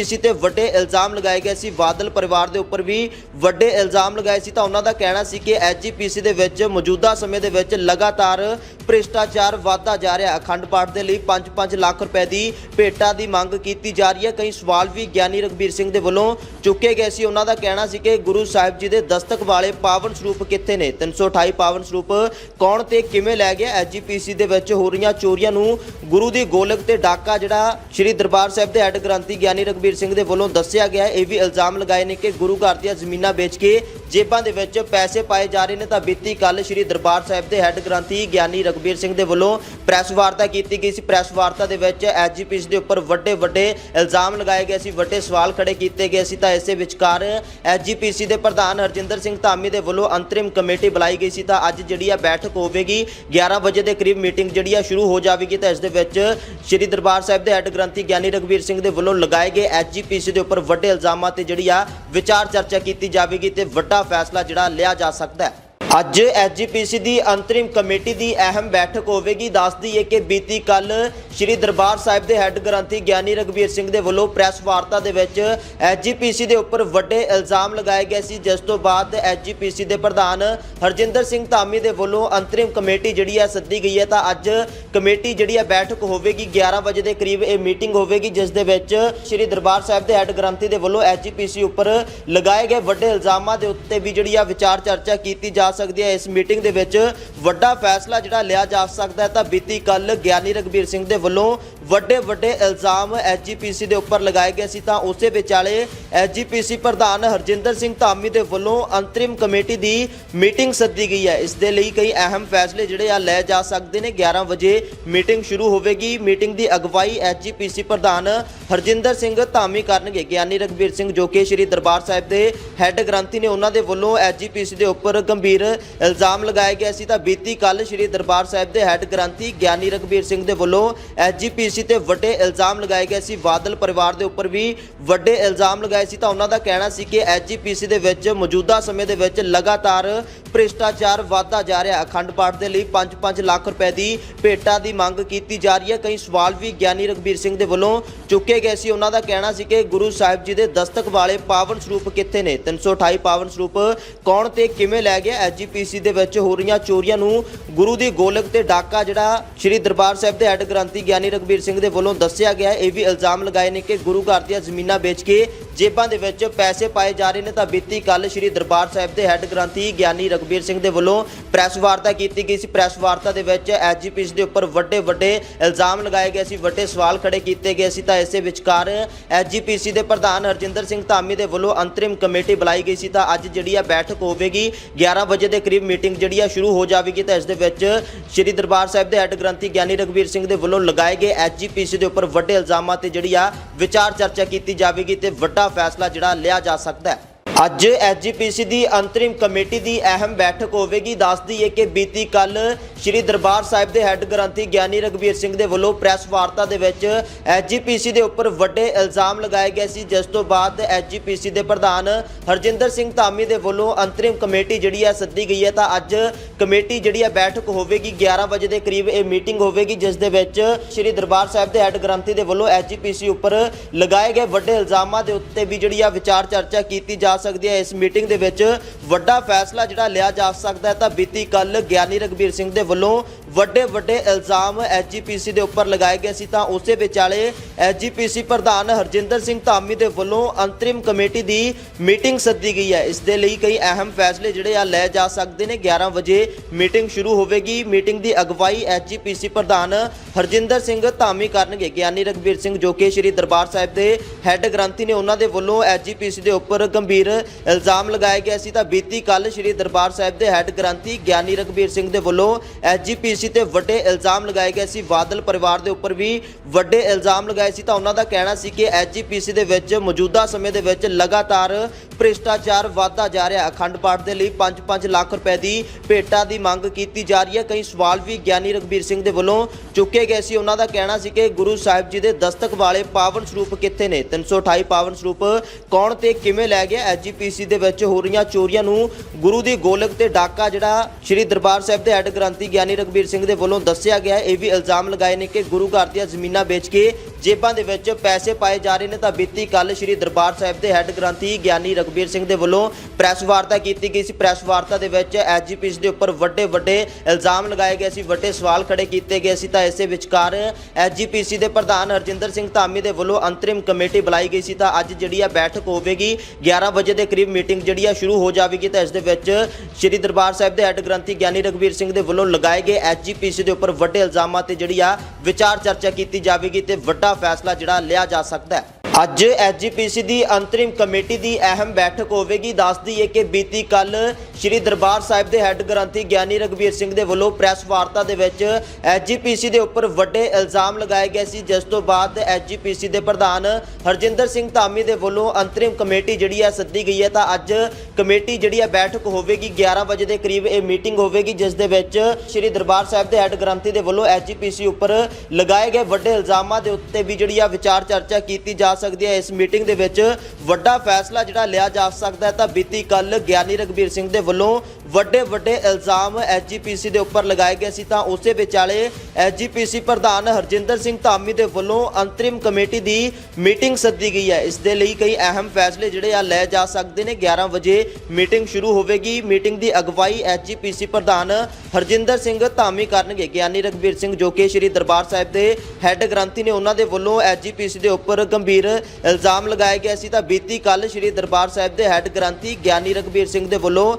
ਸੀ ਤੇ ਵੱਡੇ ਇਲਜ਼ਾਮ ਲਗਾਏ ਗਏ ਸੀ। ਬਾਦਲ ਪਰਿਵਾਰ ਦੇ ਉੱਪਰ ਵੀ ਵੱਡੇ ਇਲਜ਼ਾਮ ਲਗਾਏ ਸੀ। ਤਾਂ ਉਹਨਾਂ ਦਾ ਕਹਿਣਾ ਸੀ ਕਿ ਐਸਜੀਪੀਸੀ ਦੇ ਵਿੱਚ ਮੌਜੂਦਾ ਸਮੇਂ ਦੇ ਵਿੱਚ ਲਗਾਤਾਰ ਭ੍ਰਿਸ਼ਟਾਚਾਰ ਵਧਦਾ ਜਾ ਰਿਹਾ। ਅਖੰਡ ਪਾਠ ਦੇ ਲਈ 5-5 ਲੱਖ ਰੁਪਏ ਦੀ ਭੇਟਾ ਦੀ ਮੰਗ ਕੀਤੀ ਜਾ ਰਹੀ ਹੈ। ਕਈ ਸਵਾਲ ਵੀ ਗਿਆਨੀ ਰਗਬੀਰ ਸਿੰਘ ਦੇ ਵੱਲੋਂ ਚੁੱਕੇ ਗਏ ਸੀ। ਉਹਨਾਂ ਦਾ ਕਹਿਣਾ ਸੀ ਕਿ ਗੁਰੂ ਸਾਹਿਬ ਜੀ ਦੇ ਦਸਤਕ ਵਾਲੇ ਪਾਵਨ ਸਰੂਪ ਕਿੱਥੇ ਨੇ? 328 ਪਾਵਨ ਸਰੂਪ ਕੌਣ ਤੇ ਕਿਵੇਂ ਲੈ ਗਿਆ? ਐਸਜੀਪੀਸੀ ਦੇ ਵਿੱਚ ਹੋ ਰਹੀਆਂ ਚੋਰੀਆਂ ਨੂੰ ਗੁਰੂ ਦੀ ਗੋਲਕ ਤੇ ਡਾਕਾ ਜਿਹੜਾ ਸ੍ਰੀ ਦਰਬਾਰ ਸਾਹਿਬ ਦੇ ਹੈੱਡ ਗ੍ਰੰਥੀ ਗਿਆਨੀ ਰਗਬੀਰ ਸਿੰਘ ਦੇ ਵੱਲੋਂ ਦੱਸਿਆ ਗਿਆ ਇਹ ਵੀ ਇਲਜ਼ਾਮ ਲਗਾਏ ਨੇ ਕਿ ਗੁਰੂ ਘਰ ਦੀਆਂ ਜ਼ਮੀਨਾਂ ਵੇਚ ਕੇ ਜੇਬਾਂ ਦੇ ਵਿੱਚ ਪੈਸੇ ਪਾਏ ਜਾ ਰਹੇ ਨੇ, ਤਾਂ ਬੀਤੀ ਕੱਲ ਸ੍ਰੀ ਦਰਬਾਰ ਸਾਹਿਬ ਦੇ ਹੈੱਡ ਗ੍ਰੰਥੀ ਗਿਆਨੀ ਰਗਬੀਰ ਸਿੰਘ ਦੇ ਵੱਲੋਂ ਪ੍ਰੈਸ ਵਾਰਤਾ ਕੀਤੀ ਗਈ ਸੀ। ਪ੍ਰੈਸ ਵਾਰਤਾ ਦੇ ਵਿੱਚ ਐਸਜੀਪੀਸੀ ਦੇ ਉੱਪਰ ਵੱਡੇ ਵੱਡੇ ਇਲਜ਼ਾਮ ਲਗਾਏ ਗਏ ਸੀ, ਵੱਡੇ ਸਵਾਲ ਖੜੇ ਕੀਤੇ ਗਏ ਸੀ। ਤਾਂ ਇਸੇ ਵਿਚਕਾਰ ਐਸਜੀਪੀਸੀ ਦੇ ਪ੍ਰਧਾਨ ਹਰਜਿੰਦਰ ਸਿੰਘ ਧਾਮੀ ਦੇ ਵੱਲੋਂ ਅੰਤਰਿਮ ਕਮੇਟੀ ਬੁਲਾਈ ਗਈ ਸੀ। ਤਾਂ ਅੱਜ ਜਿਹੜੀ ਆ ਬੈਠਕ ਹੋਵੇਗੀ 11 ਵਜੇ ਦੇ ਕਰੀਬ ਮੀਟਿੰਗ ਜਿਹੜੀ ਆ ਸ਼ੁਰੂ ਹੋ ਜਾਵੇਗੀ। ਤਾਂ ਇਸ ਦੇ ਵਿੱਚ ਸ੍ਰੀ ਦਰਬਾਰ ਸਾਹਿਬ ਦੇ ਹੈੱਡ ਗ੍ਰੰਥੀ ਗਿਆਨੀ ਰਗਵੀਰ ਸਿੰਘ ਦੇ ਵੱਲੋਂ ਲਗਾਏ ਗਏ ਐਸਜੀਪੀਸੀ ਦੇ ਉੱਪਰ ਵੱਡੇ ਇਲਜ਼ਾਮਾਂ ਤੇ ਜਿਹੜੀ ਆ ਵਿਚਾਰ ਚਰਚਾ ਕੀਤੀ ਜਾਵੇਗੀ ਤੇ ਵੱਡਾ ਫੈਸਲਾ ਜਿਹੜਾ ਲਿਆ ਜਾ ਸਕਦਾ ਹੈ। ਅੱਜ ਐਸਜੀਪੀਸੀ ਦੀ ਅੰਤਰਿਮ ਕਮੇਟੀ ਦੀ ਅਹਿਮ ਬੈਠਕ ਹੋਵੇਗੀ। ਦੱਸਦੀ ਹੈ ਕਿ ਬੀਤੀ ਕੱਲ ਸ੍ਰੀ ਦਰਬਾਰ ਸਾਹਿਬ ਦੇ ਹੈੱਡ ਗ੍ਰੰਥੀ ਗਿਆਨੀ ਰਗਵੀਰ ਸਿੰਘ ਦੇ ਵੱਲੋਂ ਪ੍ਰੈਸ ਵਾਰਤਾ ਦੇ ਵਿੱਚ ਐਸਜੀਪੀਸੀ ਦੇ ਉੱਪਰ ਵੱਡੇ ਇਲਜ਼ਾਮ ਲਗਾਏ ਗਏ ਸੀ। ਜਿਸ ਤੋਂ ਬਾਅਦ ਐਸਜੀਪੀਸੀ ਦੇ ਪ੍ਰਧਾਨ ਹਰਜਿੰਦਰ ਸਿੰਘ ਧਾਮੀ ਦੇ ਵੱਲੋਂ ਅੰਤਰਿਮ ਕਮੇਟੀ ਜਿਹੜੀ ਹੈ ਸੱਦੀ ਗਈ ਹੈ। ਤਾਂ ਅੱਜ ਕਮੇਟੀ ਜਿਹੜੀ ਹੈ ਬੈਠਕ ਹੋਵੇਗੀ। 11 ਵਜੇ ਦੇ ਕਰੀਬ ਇਹ ਮੀਟਿੰਗ ਹੋਵੇਗੀ, ਜਿਸ ਦੇ ਵਿੱਚ ਸ੍ਰੀ ਦਰਬਾਰ ਸਾਹਿਬ ਦੇ ਹੈੱਡ ਗ੍ਰੰਥੀ ਦੇ ਵੱਲੋਂ ਐਸਜੀਪੀਸੀ ਉੱਪਰ ਲਗਾਏ ਗਏ ਵੱਡੇ ਇਲਜ਼ਾਮਾਂ ਦੇ ਉੱਤੇ ਵੀ ਜਿਹੜੀ ਆ ਵਿਚਾਰ ਚਰਚਾ ਕੀਤੀ ਜਾ ਸਕਦੀ ਸਕਦੀ ਹੈ। ਇਸ ਮੀਟਿੰਗ ਦੇ ਵਿੱਚ ਵੱਡਾ ਫੈਸਲਾ ਜਿਹੜਾ ਲਿਆ ਜਾ ਸਕਦਾ ਹੈ ਤਾਂ ਬੀਤੀ ਕੱਲ ਗਿਆਨੀ ਰਗਬੀਰ ਸਿੰਘ ਦੇ ਵੱਲੋਂ ਵੱਡੇ ਵੱਡੇ ਇਲਜ਼ਾਮ ਐਸਜੀਪੀਸੀ ਦੇ ਉੱਪਰ ਲਗਾਏ ਗਏ ਸੀ ਤਾਂ ਉਸੇ ਵਿਚਾਲੇ ਐਸਜੀਪੀਸੀ ਪ੍ਰਧਾਨ ਹਰਜਿੰਦਰ ਸਿੰਘ ਧਾਮੀ ਦੇ ਵੱਲੋਂ ਅੰਤਰਿਮ ਕਮੇਟੀ ਦੀ ਮੀਟਿੰਗ ਸੱਦੀ ਗਈ ਹੈ। ਇਸ ਦੇ ਲਈ ਕਈ ਅਹਿਮ ਫੈਸਲੇ ਜਿਹੜੇ ਆ ਲਏ ਜਾ ਸਕਦੇ ਨੇ। 11 ਵਜੇ ਮੀਟਿੰਗ ਸ਼ੁਰੂ ਹੋਵੇਗੀ। ਮੀਟਿੰਗ ਦੀ ਅਗਵਾਈ ਐਸਜੀਪੀਸੀ ਪ੍ਰਧਾਨ ਹਰਜਿੰਦਰ ਸਿੰਘ ਧਾਮੀ ਕਰਨਗੇ। ਗਿਆਨੀ ਰਗਬੀਰ ਸਿੰਘ ਜੋ ਕਿ ਸ੍ਰੀ ਦਰਬਾਰ ਸਾਹਿਬ ਦੇ ਹੈੱਡ ਗ੍ਰੰਥੀ ਨੇ, ਉਹਨਾਂ ਦੇ ਵੱਲੋਂ ਐਸਜੀਪੀਸੀ ਦੇ ਉੱਪਰ ਗੰਭੀਰ ਇਲਜ਼ਾਮ ਲਗਾਏ ਗਏ ਸੀ। ਤਾਂ ਬੀਤੀ ਕੱਲ ਸ੍ਰੀ ਦਰਬਾਰ ਸਾਹਿਬ ਦੇ ਹੈੱਡ ਗ੍ਰੰਥੀ ਗਿਆਨੀ ਰਗਬੀਰ ਸਿੰਘ ਦੇ ਵੱਲੋਂ ਐਸਜੀਪੀਸੀ ਤੇ ਵੱਡੇ ਇਲਜ਼ਾਮ ਲਗਾਏ ਗਏ ਸੀ। ਬਾਦਲ ਪਰਿਵਾਰ ਦੇ ਉੱਪਰ ਵੀ ਵੱਡੇ ਇਲਜ਼ਾਮ ਲਗਾਏ ਸੀ। ਤਾਂ ਉਹਨਾਂ ਦਾ ਕਹਿਣਾ ਸੀ ਕਿ ਐਸਜੀਪੀਸੀ ਦੇ ਵਿੱਚ ਮੌਜੂਦਾ ਸਮੇਂ ਦੇ ਵਿੱਚ ਲਗਾਤਾਰ ਭ੍ਰਿਸ਼ਟਾਚਾਰ ਵਧਦਾ ਜਾ ਰਿਹਾ। ਅਖੰਡ ਪਾਠ ਦੇ ਲਈ 5-5 ਲੱਖ ਰੁਪਏ ਦੀ ਭੇਟਾ ਦੀ ਮੰਗ ਕੀਤੀ ਜਾ ਰਹੀ ਹੈ। ਕਈ ਸਵਾਲ ਵੀ ਗਿਆਨੀ ਰਗਬੀਰ ਸਿੰਘ ਦੇ ਵੱਲੋਂ ਚੁੱਕੇ ਗਏ ਸੀ। ਉਹਨਾਂ ਦਾ ਕਹਿਣਾ ਸੀ ਕਿ ਗੁਰੂ ਸਾਹਿਬ ਜੀ ਦੇ ਦਸਤਕ ਵਾਲੇ ਪਾਵਨ ਸਰੂਪ ਕਿੱਥੇ ਨੇ? 328 ਪਾਵਨ ਸਰੂਪ ਕੌਣ ਤੇ ਕਿਵੇਂ ਲੈ ਗਿਆ? ਐਸਜੀਪੀਸੀ ਦੇ ਵਿੱਚ ਹੋ ਰਹੀਆਂ ਚੋਰੀਆਂ ਨੂੰ ਗੁਰੂ ਦੀ ਗੋਲਕ ਤੇ ਡਾਕਾ ਜਿਹੜਾ ਸ੍ਰੀ ਦਰਬਾਰ ਸਾਹਿਬ ਦੇ ਹੈੱਡ ਗ੍ਰੰਥੀ ਗਿਆਨੀ ਰਗਬੀਰ ਸਿੰਘ ਦੇ ਵੱਲੋਂ ਦੱਸਿਆ ਗਿਆ ਇਹ ਵੀ ਇਲਜ਼ਾਮ ਲਗਾਏ ਨੇ ਕਿ ਗੁਰੂ ਘਰ ਦੀਆਂ ਜ਼ਮੀਨਾਂ ਵੇਚ ਕੇ ਜੇਬਾਂ ਦੇ ਵਿੱਚ ਪੈਸੇ ਪਾਏ ਜਾ ਰਹੇ ਨੇ। ਤਾਂ ਬੀਤੀ ਕੱਲ ਸ੍ਰੀ ਦਰਬਾਰ ਸਾਹਿਬ ਦੇ ਹੈੱਡ ਗ੍ਰੰਥੀ ਗਿਆਨੀ ਰਗਬੀਰ ਸਿੰਘ ਦੇ ਵੱਲੋਂ ਪ੍ਰੈਸ ਵਾਰਤਾ ਕੀਤੀ ਗਈ ਸੀ। ਪ੍ਰੈਸ ਵਾਰਤਾ ਦੇ ਵਿੱਚ ਐਸਜੀਪੀਸੀ ਦੇ ਉੱਪਰ ਵੱਡੇ ਵੱਡੇ ਇਲਜ਼ਾਮ ਲਗਾਏ ਗਏ ਸੀ, ਵੱਡੇ ਸਵਾਲ ਖੜੇ ਕੀਤੇ ਗਏ ਸੀ। ਤਾਂ ਇਸੇ ਵਿਚਕਾਰ ਐਸਜੀਪੀਸੀ ਦੇ ਪ੍ਰਧਾਨ ਹਰਜਿੰਦਰ ਸਿੰਘ ਧਾਮੀ ਦੇ ਵੱਲੋਂ ਅੰਤਰਿਮ ਕਮੇਟੀ ਬੁਲਾਈ ਗਈ ਸੀ। ਤਾਂ ਅੱਜ ਜਿਹੜੀ ਆ ਬੈਠਕ ਹੋਵੇਗੀ 11 ਵਜੇ ਦੇ ਕਰੀਬ ਮੀਟਿੰਗ ਜਿਹੜੀ ਆ ਸ਼ੁਰੂ ਹੋ ਜਾਵੇਗੀ। ਤਾਂ ਇਸ ਦੇ ਵਿੱਚ ਸ੍ਰੀ ਦਰਬਾਰ ਸਾਹਿਬ ਦੇ ਹੈੱਡ ਗ੍ਰੰਥੀ ਗਿਆਨੀ ਰਗਬੀਰ ਸਿੰਘ ਦੇ ਵੱਲੋਂ ਲਗਾਏ ਗਏ ਐਸਜੀਪੀਸੀ ਦੇ ਉੱਪਰ ਵੱਡੇ ਇਲਜ਼ਾਮਾਂ ਤੇ ਜਿਹੜੀ ਆ ਵਿਚਾਰ ਚਰਚਾ ਕੀਤੀ ਜਾਵੇਗੀ ਤੇ ਵੱਡਾ ਫੈਸਲਾ ਜਿਹੜਾ ਲਿਆ ਜਾ ਸਕਦਾ ਹੈ। ਅੱਜ ਐਸਜੀਪੀਸੀ ਦੀ ਅੰਤਰਿਮ ਕਮੇਟੀ ਦੀ ਅਹਿਮ ਬੈਠਕ ਹੋਵੇਗੀ। ਦੱਸਦੀ ਹੈ ਕਿ ਬੀਤੀ ਕੱਲ ਸ੍ਰੀ ਦਰਬਾਰ ਸਾਹਿਬ ਦੇ ਹੈੱਡ ਗ੍ਰੰਥੀ ਗਿਆਨੀ ਰਗਬੀਰ ਸਿੰਘ ਦੇ ਵੱਲੋਂ ਪ੍ਰੈਸ ਵਾਰਤਾ ਦੇ ਵਿੱਚ ਐਸਜੀਪੀਸੀ ਦੇ ਉੱਪਰ ਵੱਡੇ ਇਲਜ਼ਾਮ ਲਗਾਏ ਗਏ ਸੀ, ਜਿਸ ਤੋਂ ਬਾਅਦ ਐਸਜੀਪੀਸੀ ਦੇ ਪ੍ਰਧਾਨ ਹਰਜਿੰਦਰ ਸਿੰਘ ਧਾਮੀ ਦੇ ਵੱਲੋਂ ਅੰਤਰਿਮ ਕਮੇਟੀ ਜਿਹੜੀ ਹੈ ਸੱਦੀ ਗਈ ਹੈ। ਤਾਂ ਅੱਜ ਕਮੇਟੀ ਜਿਹੜੀ ਹੈ ਬੈਠਕ ਹੋਵੇਗੀ 11 ਵਜੇ ਦੇ ਕਰੀਬ ਇਹ ਮੀਟਿੰਗ ਹੋਵੇਗੀ, ਜਿਸ ਦੇ ਵਿੱਚ ਸ੍ਰੀ ਦਰਬਾਰ ਸਾਹਿਬ ਦੇ ਹੈੱਡ ਗ੍ਰੰਥੀ ਦੇ ਵੱਲੋਂ ਐਸਜੀਪੀਸੀ ਉੱਪਰ ਲਗਾਏ ਗਏ ਵੱਡੇ ਇਲਜ਼ਾਮਾਂ ਦੇ ਉੱਤੇ ਵੀ ਜਿਹੜੀ ਆ ਵਿਚਾਰ ਚਰਚਾ ਕੀਤੀ ਜਾ ਸਕਦੀ ਹੈ। ਇਸ ਮੀਟਿੰਗ ਦੇ ਵਿੱਚ ਵੱਡਾ ਫੈਸਲਾ ਜਿਹੜਾ ਲਿਆ ਜਾ ਸਕਦਾ ਹੈ ਤਾਂ ਬੀਤੀ ਕੱਲ ਗਿਆਨੀ ਰਗਬੀਰ ਸਿੰਘ ਦੇ ਵੱਲੋਂ ਵੱਡੇ ਵੱਡੇ ਇਲਜ਼ਾਮ ਐਸਜੀਪੀਸੀ ਦੇ ਉੱਪਰ ਲਗਾਏ ਗਏ ਸੀ ਤਾਂ ਉਸੇ ਵਿਚਾਲੇ ਐਸਜੀਪੀਸੀ ਪ੍ਰਧਾਨ ਹਰਜਿੰਦਰ ਸਿੰਘ ਧਾਮੀ ਦੇ ਵੱਲੋਂ ਅੰਤਰਿਮ ਕਮੇਟੀ ਦੀ ਮੀਟਿੰਗ ਸੱਦੀ ਗਈ ਹੈ। ਇਸ ਦੇ ਲਈ ਕਈ ਅਹਿਮ ਫੈਸਲੇ ਜਿਹੜੇ ਆ ਲਏ ਜਾ ਸਕਦੇ ਨੇ। 11 ਵਜੇ ਮੀਟਿੰਗ ਸ਼ੁਰੂ ਹੋਵੇਗੀ। ਮੀਟਿੰਗ ਦੀ ਅਗਵਾਈ ਐਸਜੀਪੀਸੀ ਪ੍ਰਧਾਨ ਹਰਜਿੰਦਰ ਸਿੰਘ ਧਾਮੀ ਕਰਨਗੇ। ਗਿਆਨੀ ਰਗਬੀਰ ਸਿੰਘ ਜੋ ਕਿ ਸ੍ਰੀ ਦਰਬਾਰ ਸਾਹਿਬ ਦੇ ਹੈੱਡ ਗ੍ਰੰਥੀ ਨੇ, ਉਹਨਾਂ ਦੇ ਵੱਲੋਂ ਐਸਜੀਪੀਸੀ ਦੇ ਉੱਪਰ ਗੰਭੀਰ ਇਲਜ਼ਾਮ ਲਗਾਏ ਗਏ ਸੀ ਤਾਂ ਬੀਤੀ ਕੱਲ ਸ੍ਰੀ ਦਰਬਾਰ ਸਾਹਿਬ ਦੇ ਹੈੱਡ ਗ੍ਰੰਥੀ ਗਿਆਨੀ ਰਗਬੀਰ ਸਿੰਘ ਦੇ ਵੱਲੋਂ ਐਸਜੀਪੀਸੀ ਐਜੀਪੀਸੀ ਤੇ ਵੱਡੇ ਇਲਜ਼ਾਮ ਲਗਾਏ ਗਏ ਸੀ। ਬਾਦਲ ਪਰਿਵਾਰ ਦੇ ਉੱਪਰ ਵੀ ਵੱਡੇ ਇਲਜ਼ਾਮ ਲਗਾਏ ਸੀ ਤਾਂ ਉਹਨਾਂ ਦਾ ਕਹਿਣਾ ਸੀ ਕਿ ਐਜੀਪੀਸੀ ਦੇ ਵਿੱਚ ਮੌਜੂਦਾ ਸਮੇਂ ਦੇ ਵਿੱਚ ਲਗਾਤਾਰ ਭ੍ਰਿਸ਼ਟਾਚਾਰ ਵਧਦਾ ਜਾ ਰਿਹਾ। ਅਖੰਡ ਪਾਠ ਦੇ ਲਈ 5-5 ਲੱਖ ਰੁਪਏ ਦੀ ਭੇਟਾਂ ਦੀ ਮੰਗ ਕੀਤੀ ਜਾ ਰਹੀ ਹੈ। ਕਈ ਸਵਾਲ ਵੀ ਗਿਆਨੀ ਰਗਬੀਰ ਸਿੰਘ ਦੇ ਵੱਲੋਂ ਚੁੱਕੇ ਗਏ ਸੀ। ਉਹਨਾਂ ਦਾ ਕਹਿਣਾ ਸੀ ਕਿ ਗੁਰੂ ਸਾਹਿਬ ਜੀ ਦੇ ਦਸਤਕ ਵਾਲੇ ਪਾਵਨ ਸਰੂਪ ਕਿੱਥੇ ਨੇ? 328 ਪਾਵਨ ਸਰੂਪ ਕੌਣ ਤੇ ਕਿਵੇਂ ਲੈ ਗਿਆ? ਐਜੀਪੀਸੀ ਦੇ ਵਿੱਚ ਹੋ ਰਹੀਆਂ ਚੋਰੀਆਂ ਨੂੰ ਗੁਰੂ ਦੀ ਗੋਲਕ ਤੇ ਡਾਕਾ ਜਿਹੜਾ ਸ੍ਰੀ ਦਰਬਾਰ ਸਾਹਿਬ ਦੇ ਹੈੱਡ ਗ੍ਰੰਥੀ ਗਿਆਨੀ ਰਗਬੀਰ ਸਿੰਘ ਦੇ ਵੱਲੋਂ ਦੱਸਿਆ ਗਿਆ ਇਹ ਵੀ ਇਲਜ਼ਾਮ ਲਗਾਏ ਨੇ ਕਿ ਗੁਰੂ ਘਰ ਦੀਆਂ ਜ਼ਮੀਨਾਂ ਵੇਚ ਕੇ ਜੇਬਾਂ ਦੇ ਵਿੱਚ ਪੈਸੇ ਪਾਏ ਜਾ ਰਹੇ ਨੇ। ਤਾਂ ਬੀਤੀ ਕੱਲ ਸ੍ਰੀ ਦਰਬਾਰ ਸਾਹਿਬ ਦੇ ਹੈੱਡ ਗ੍ਰੰਥੀ ਗਿਆਨੀ ਰਗਬੀਰ ਸਿੰਘ ਦੇ ਵੱਲੋਂ ਪ੍ਰੈਸ ਵਾਰਤਾ ਕੀਤੀ ਗਈ ਸੀ। ਪ੍ਰੈਸ ਵਾਰਤਾ ਦੇ ਵਿੱਚ ਐਜੀਪੀਸੀ ਦੇ ਉੱਪਰ ਵੱਡੇ ਵੱਡੇ ਇਲਜ਼ਾਮ ਲਗਾਏ ਗਏ ਸੀ, ਵੱਡੇ ਸਵਾਲ ਖੜੇ ਕੀਤੇ ਗਏ ਸੀ। ਤਾਂ ਇਸੇ ਵਿਚਕਾਰ ਐਜੀਪੀਸੀ ਦੇ ਪ੍ਰਧਾਨ ਹਰਜਿੰਦਰ ਸਿੰਘ ਧਾਮੀ ਦੇ ਵੱਲੋਂ ਅੰਤਰਿਮ ਕਮੇਟੀ ਬੁਲਾਈ ਗਈ ਸੀ। ਤਾਂ ਅੱਜ ਜਿਹੜੀ ਆ ਬੈਠਕ ਹੋਵੇਗੀ 11 ਵਜੇ ਦੇ ਕਰੀਬ ਮੀਟਿੰਗ ਜਿਹੜੀ ਆ ਸ਼ੁਰੂ ਹੋ ਜਾਵੇਗੀ ਤਾਂ ਇਸ ਦੇ ਵਿੱਚ ਸ੍ਰੀ ਦਰਬਾਰ ਸਾਹਿਬ ਦੇ ਹੈੱਡ ਗ੍ਰੰਥੀ ਗਿਆਨੀ ਰਗਵੀਰ ਸਿੰਘ ਦੇ ਵੱਲੋਂ ਲਗਾਏ ਗਏ ਐਜੀਪੀਸੀ ਦੇ ਉੱਪਰ ਵੱਡੇ ਇਲਜ਼ਾਮਾਂ ਤੇ ਜਿਹੜੀ ਆ ਵਿਚਾਰ ਚਰਚਾ ਕੀਤੀ ਜਾਵੇਗੀ ਤੇ ਵੱਡਾ ਫੈਸਲਾ ਜਿਹੜਾ ਲਿਆ ਜਾ ਸਕਦਾ ਹੈ। ਅੱਜ ਐਜੀਪੀਸੀ ਦੀ ਅੰਤਰਿਮ ਕਮੇਟੀ ਦੀ ਅਹਿਮ ਬੈਠਕ ਹੋਵੇਗੀ। ਦੱਸਦੀ ਹੈ ਕਿ ਬੀਤੀ ਕੱਲ ਸ੍ਰੀ ਦਰਬਾਰ ਸਾਹਿਬ ਦੇ ਹੈੱਡ ਗ੍ਰੰਥੀ ਗਿਆਨੀ ਰਗਵੀਰ ਸਿੰਘ ਦੇ ਵੱਲੋਂ ਪ੍ਰੈਸ ਵਾਰਤਾ ਦੇ ਵਿੱਚ ਐਜੀਪੀਸੀ ਦੇ ਉੱਪਰ ਵੱਡੇ ਇਲਜ਼ਾਮ ਲਗਾਏ ਗਏ ਸੀ, ਜਿਸ ਤੋਂ ਬਾਅਦ ਐਜੀਪੀਸੀ ਦੇ ਪ੍ਰਧਾਨ ਹਰਜਿੰਦਰ ਸਿੰਘ ਧਾਮੀ ਦੇ ਵੱਲੋਂ ਅੰਤਰਿਮ ਕਮੇਟੀ ਜਿਹੜੀ ਹੈ ਸੱਦੀ ਗਈ ਹੈ। ਤਾਂ ਅੱਜ ਕਮੇਟੀ ਜਿਹੜੀ ਹੈ ਬੈਠਕ ਹੋਵੇਗੀ 11 ਵਜੇ ਦੇ ਕਰੀਬ ਇਹ ਮੀਟਿੰਗ ਹੋਵੇਗੀ, ਜਿਸ ਦੇ ਵਿੱਚ ਸ੍ਰੀ ਦਰਬਾਰ ਸਾਹਿਬ ਦੇ ਹੈੱਡ ਗ੍ਰੰਥੀ ਦੇ ਵੱਲੋਂ ਐਜੀਪੀਸੀ ਉੱਪਰ ਲਗਾਏ ਗਏ ਵੱਡੇ ਇਲਜ਼ਾਮਾਂ ਦੇ ਉੱਤੇ ਵੀ ਜਿਹੜੀ ਆ ਵਿਚਾਰ ਚਰਚਾ ਕੀਤੀ ਜਾ ਸਕਦੀ ਹੈ। ਇਸ ਮੀਟਿੰਗ ਦੇ ਵਿੱਚ ਵੱਡਾ ਫੈਸਲਾ ਜਿਹੜਾ ਲਿਆ ਜਾ ਸਕਦਾ ਹੈ ਤਾਂ ਬੀਤੀ ਕੱਲ ਗਿਆਨੀ ਰਗਬੀਰ ਸਿੰਘ ਦੇ ਵੱਲੋਂ ਵੱਡੇ ਵੱਡੇ ਇਲਜ਼ਾਮ ਐਜੀਪੀਸੀ ਦੇ ਉੱਪਰ ਲਗਾਏ ਗਏ ਸੀ ਤਾਂ ਉਸੇ ਵਿਚਾਲੇ ਐਜੀਪੀਸੀ ਪ੍ਰਧਾਨ ਹਰਜਿੰਦਰ ਸਿੰਘ ਧਾਮੀ ਦੇ ਵੱਲੋਂ ਅੰਤਰਿਮ ਕਮੇਟੀ ਦੀ ਮੀਟਿੰਗ ਸੱਦੀ ਗਈ ਹੈ। ਇਸ ਦੇ ਲਈ ਕਈ ਅਹਿਮ ਫੈਸਲੇ ਜਿਹੜੇ ਆ ਲਏ ਜਾ ਸਕਦੇ ਨੇ। 11 ਵਜੇ ਮੀਟਿੰਗ ਸ਼ੁਰੂ ਹੋਵੇਗੀ। ਮੀਟਿੰਗ ਦੀ ਅਗਵਾਈ ਐਜੀਪੀਸੀ ਪ੍ਰਧਾਨ ਹਰਜਿੰਦਰ ਸਿੰਘ ਧਾਮੀ ਕਰਨਗੇ। ਗਿਆਨੀ ਰਗਬੀਰ ਸਿੰਘ ਜੋ ਕਿ ਸ੍ਰੀ ਦਰਬਾਰ ਸਾਹਿਬ ਦੇ ਹੈੱਡ ਗ੍ਰੰਥੀ ਨੇ ਉਹਨਾਂ ਦੇ ਵੱਲੋਂ ਐਜੀਪੀਸੀ ਦੇ ਉੱਪਰ ਗੰਭੀਰ ਇਲਜ਼ਾਮ ਲਗਾਏ ਗਏ ਸੀ। ਤਾਂ ਬੀਤੀ ਕੱਲ ਸ੍ਰੀ ਦਰਬਾਰ ਸਾਹਿਬ ਦੇ ਹੈੱਡ ਗ੍ਰੰਥੀ ਗਿਆਨੀ ਰਗਬੀਰ ਸਿੰਘ ਦੇ ਵੱਲੋਂ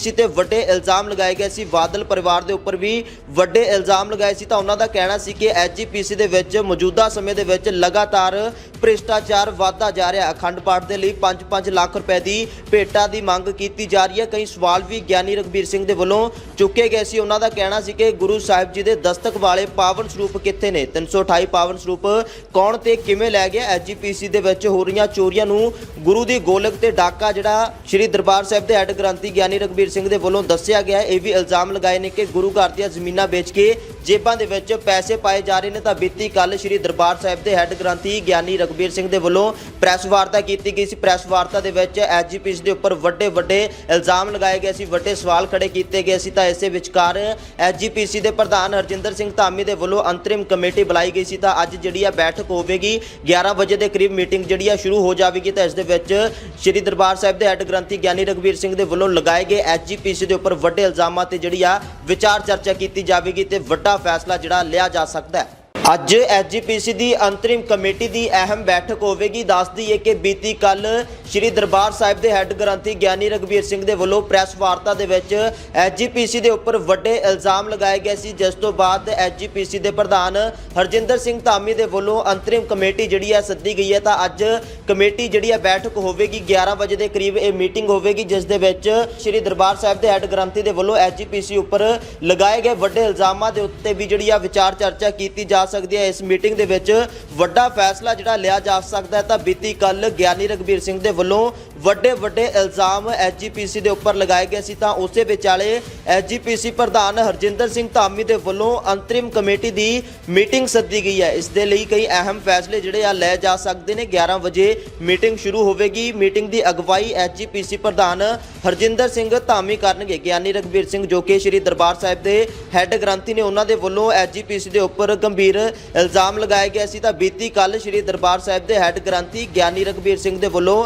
ਸੀ ਤੇ ਵੱਡੇ ਇਲਜ਼ਾਮ ਲਗਾਏ ਗਏ ਸੀ। ਬਾਦਲ ਪਰਿਵਾਰ ਦੇ ਉੱਪਰ ਵੀ ਵੱਡੇ ਇਲਜ਼ਾਮ ਲਗਾਏ ਸੀ। ਤਾਂ ਉਹਨਾਂ ਦਾ ਕਹਿਣਾ ਸੀ ਕਿ ਐਜੀਪੀਸੀ ਦੇ ਵਿੱਚ ਮੌਜੂਦਾ ਸਮੇਂ ਦੇ ਵਿੱਚ ਲਗਾਤਾਰ ਭ੍ਰਿਸ਼ਟਾਚਾਰ ਵਧਦਾ ਜਾ ਰਿਹਾ ਅਖੰਡ ਪਾਠ ਦੇ ਲਈ 5-5 ਲੱਖ ਰੁਪਏ ਦੀ ਭੇਟਾਂ ਦੀ ਮੰਗ ਕੀਤੀ ਜਾ ਰਹੀ ਹੈ। ਕਈ ਸਵਾਲ ਵੀ ਗਿਆਨੀ ਰਗਬੀਰ ਸਿੰਘ ਦੇ ਵੱਲੋਂ ਚੁੱਕੇ ਗਏ ਸੀ। ਉਹਨਾਂ ਦਾ ਕਹਿਣਾ ਸੀ ਕਿ ਗੁਰੂ ਸਾਹਿਬ ਜੀ ਦੇ ਦਸਤਕ ਵਾਲੇ ਪਾਵਨ ਸਰੂਪ ਕਿੱਥੇ ਨੇ? 328 ਪਾਵਨ ਸਰੂਪ ਕੌਣ ਤੇ ਕਿਵੇਂ ਲੈ ਗਿਆ? ਐਜੀਪੀਸੀ ਦੇ ਵਿੱਚ ਹੋ ਰਹੀਆਂ ਚੋਰੀਆਂ ਨੂੰ ਗੁਰੂ ਦੀ ਗੋਲਕ ਤੇ ਡਾਕਾ ਜਿਹੜਾ ਸ੍ਰੀ ਦਰਬਾਰ ਸਾਹਿਬ ਦੇ ਹੈੱਡ ਗ੍ਰੰਥੀ ਗਿਆਨੀ ਰਗਬੀਰ ਸਿੰਘ ਦੇ ਵੱਲੋਂ ਦੱਸਿਆ ਗਿਆ ਇਹ ਵੀ ਇਲਜ਼ਾਮ ਲਗਾਏ ਨੇ ਕਿ ਗੁਰੂ ਘਰ ਦੀਆਂ ਜ਼ਮੀਨਾਂ ਵੇਚ ਕੇ ਜੇਬਾਂ ਦੇ ਵਿੱਚ ਪੈਸੇ ਪਾਏ ਜਾ ਰਹੇ ਨੇ। ਤਾਂ ਬੀਤੀ ਕੱਲ ਸ੍ਰੀ ਦਰਬਾਰ ਸਾਹਿਬ ਦੇ ਹੈੱਡ ਗ੍ਰੰਥੀ ਗਿਆਨੀ ਰਗਬੀਰ ਸਿੰਘ ਦੇ ਵੱਲੋਂ ਪ੍ਰੈਸ ਵਾਰਤਾ ਕੀਤੀ ਗਈ ਸੀ। ਪ੍ਰੈਸ ਵਾਰਤਾ ਦੇ ਵਿੱਚ ਐਜੀਪੀਸੀ ਦੇ ਉੱਪਰ ਵੱਡੇ ਵੱਡੇ ਇਲਜ਼ਾਮ ਲਗਾਏ ਗਏ ਸੀ, ਵੱਡੇ ਸਵਾਲ ਖੜੇ ਕੀਤੇ ਗਏ ਸੀ। ਤਾਂ ਇਸੇ ਵਿਚਕਾਰ ਐਜੀਪੀਸੀ ਦੇ ਪ੍ਰਧਾਨ ਹਰਜਿੰਦਰ ਸਿੰਘ ਧਾਮੀ ਦੇ ਵੱਲੋਂ ਅੰਤਰਿਮ ਕਮੇਟੀ ਬੁਲਾਈ ਗਈ ਸੀ। ਤਾਂ ਅੱਜ ਜਿਹੜੀ ਆ ਬੈਠਕ ਹੋਵੇਗੀ 11 ਵਜੇ ਦੇ ਕਰੀਬ ਮੀਟਿੰਗ ਜਿਹੜੀ ਆ ਸ਼ੁਰੂ ਹੋ ਜਾਵੇਗੀ। ਤਾਂ ਇਸ ਦੇ ਵਿੱਚ ਸ੍ਰੀ ਦਰਬਾਰ ਸਾਹਿਬ ਦੇ ਹੈੱਡ ਗ੍ਰੰਥੀ ਗਿਆਨੀ ਰਗਵੀਰ ਸਿੰਘ ਦੇ ਵੱਲੋਂ ਲਗਾਏ ਗਏ ਐਜੀਪੀਸੀ ਦੇ ਉੱਪਰ ਵੱਡੇ ਇਲਜ਼ਾਮਾਂ ਤੇ ਜਿਹੜੀ ਆ ਵਿਚਾਰ ਚਰਚਾ ਕੀਤੀ ਜਾਵੇਗੀ ਤੇ ਵੱਡਾ ਫੈਸਲਾ ਜਿਹੜਾ ਲਿਆ ਜਾ ਸਕਦਾ ਹੈ। ਅੱਜ ਐਜੀਪੀਸੀ ਦੀ ਅੰਤਰਿਮ ਕਮੇਟੀ ਦੀ ਅਹਿਮ ਬੈਠਕ ਹੋਵੇਗੀ। ਦੱਸਦੀ ਹੈ ਕਿ ਬੀਤੀ ਕੱਲ ਸ੍ਰੀ ਦਰਬਾਰ ਸਾਹਿਬ ਦੇ ਹੈੱਡ ਗ੍ਰੰਥੀ ਗਿਆਨੀ ਰਗਵੀਰ ਸਿੰਘ ਦੇ ਵੱਲੋਂ ਪ੍ਰੈਸ ਵਾਰਤਾ ਦੇ ਵਿੱਚ ਐਜੀਪੀਸੀ ਦੇ ਉੱਪਰ ਵੱਡੇ ਇਲਜ਼ਾਮ ਲਗਾਏ ਗਏ ਸੀ, ਜਿਸ ਤੋਂ ਬਾਅਦ ਐਜੀਪੀਸੀ ਦੇ ਪ੍ਰਧਾਨ ਹਰਜਿੰਦਰ ਸਿੰਘ ਧਾਮੀ ਦੇ ਵੱਲੋਂ ਅੰਤਰਿਮ ਕਮੇਟੀ ਜਿਹੜੀ ਹੈ ਸੱਦੀ ਗਈ ਹੈ। ਤਾਂ ਅੱਜ ਕਮੇਟੀ ਜਿਹੜੀ ਹੈ ਬੈਠਕ ਹੋਵੇਗੀ 11 ਵਜੇ ਦੇ ਕਰੀਬ ਇਹ ਮੀਟਿੰਗ ਹੋਵੇਗੀ, ਜਿਸ ਦੇ ਵਿੱਚ ਸ੍ਰੀ ਦਰਬਾਰ ਸਾਹਿਬ ਦੇ ਹੈੱਡ ਗ੍ਰੰਥੀ ਦੇ ਵੱਲੋਂ ਐਜੀਪੀਸੀ ਉੱਪਰ ਲਗਾਏ ਗਏ ਵੱਡੇ ਇਲਜ਼ਾਮਾਂ ਦੇ ਉੱਤੇ ਵੀ ਜਿਹੜੀ ਆ ਵਿਚਾਰ ਚਰਚਾ ਕੀਤੀ ਜਾ ਸਕਦੀ ਹੈ। ਇਸ ਮੀਟਿੰਗ ਦੇ ਵਿੱਚ ਵੱਡਾ ਫੈਸਲਾ ਜਿਹੜਾ ਲਿਆ ਜਾ ਸਕਦਾ ਹੈ ਤਾਂ ਬੀਤੀ ਕੱਲ ਗਿਆਨੀ ਰਗਬੀਰ ਸਿੰਘ ਦੇ ਵੱਲੋਂ ਵੱਡੇ ਵੱਡੇ ਇਲਜ਼ਾਮ ਐਜੀਪੀਸੀ ਦੇ ਉੱਪਰ ਲਗਾਏ ਗਏ ਸੀ, ਤਾਂ ਉਸੇ ਵਿਚਾਲੇ ਐਜੀਪੀਸੀ ਪ੍ਰਧਾਨ ਹਰਜਿੰਦਰ ਸਿੰਘ ਧਾਮੀ ਦੇ ਵੱਲੋਂ ਅੰਤਰਿਮ ਕਮੇਟੀ ਦੀ ਮੀਟਿੰਗ ਸੱਦੀ ਗਈ ਹੈ। ਇਸ ਦੇ ਲਈ ਕਈ ਅਹਿਮ ਫੈਸਲੇ ਜਿਹੜੇ ਆ ਲਏ ਜਾ ਸਕਦੇ ਨੇ। 11 ਵਜੇ ਮੀਟਿੰਗ ਸ਼ੁਰੂ ਹੋਵੇਗੀ। ਮੀਟਿੰਗ ਦੀ ਅਗਵਾਈ ਐਜੀਪੀਸੀ ਪ੍ਰਧਾਨ ਹਰਜਿੰਦਰ ਸਿੰਘ ਧਾਮੀ ਕਰਨਗੇ। ਗਿਆਨੀ ਰਗਬੀਰ ਸਿੰਘ ਜੋ ਕਿ ਸ੍ਰੀ ਦਰਬਾਰ ਸਾਹਿਬ ਦੇ ਹੈੱਡ ਗ੍ਰੰਥੀ ਨੇ, ਉਹਨਾਂ ਦੇ ਵੱਲੋਂ ਐਜੀਪੀਸੀ ਦੇ ਉੱਪਰ ਗੰਭੀਰ ਇਲਜ਼ਾਮ ਲਗਾਏ ਗਏ ਸੀ। ਤਾਂ ਬੀਤੀ ਕੱਲ ਸ੍ਰੀ ਦਰਬਾਰ ਸਾਹਿਬ ਦੇ ਹੈੱਡ ਗ੍ਰੰਥੀ ਗਿਆਨੀ ਰਗਬੀਰ ਸਿੰਘ ਦੇ ਵੱਲੋਂ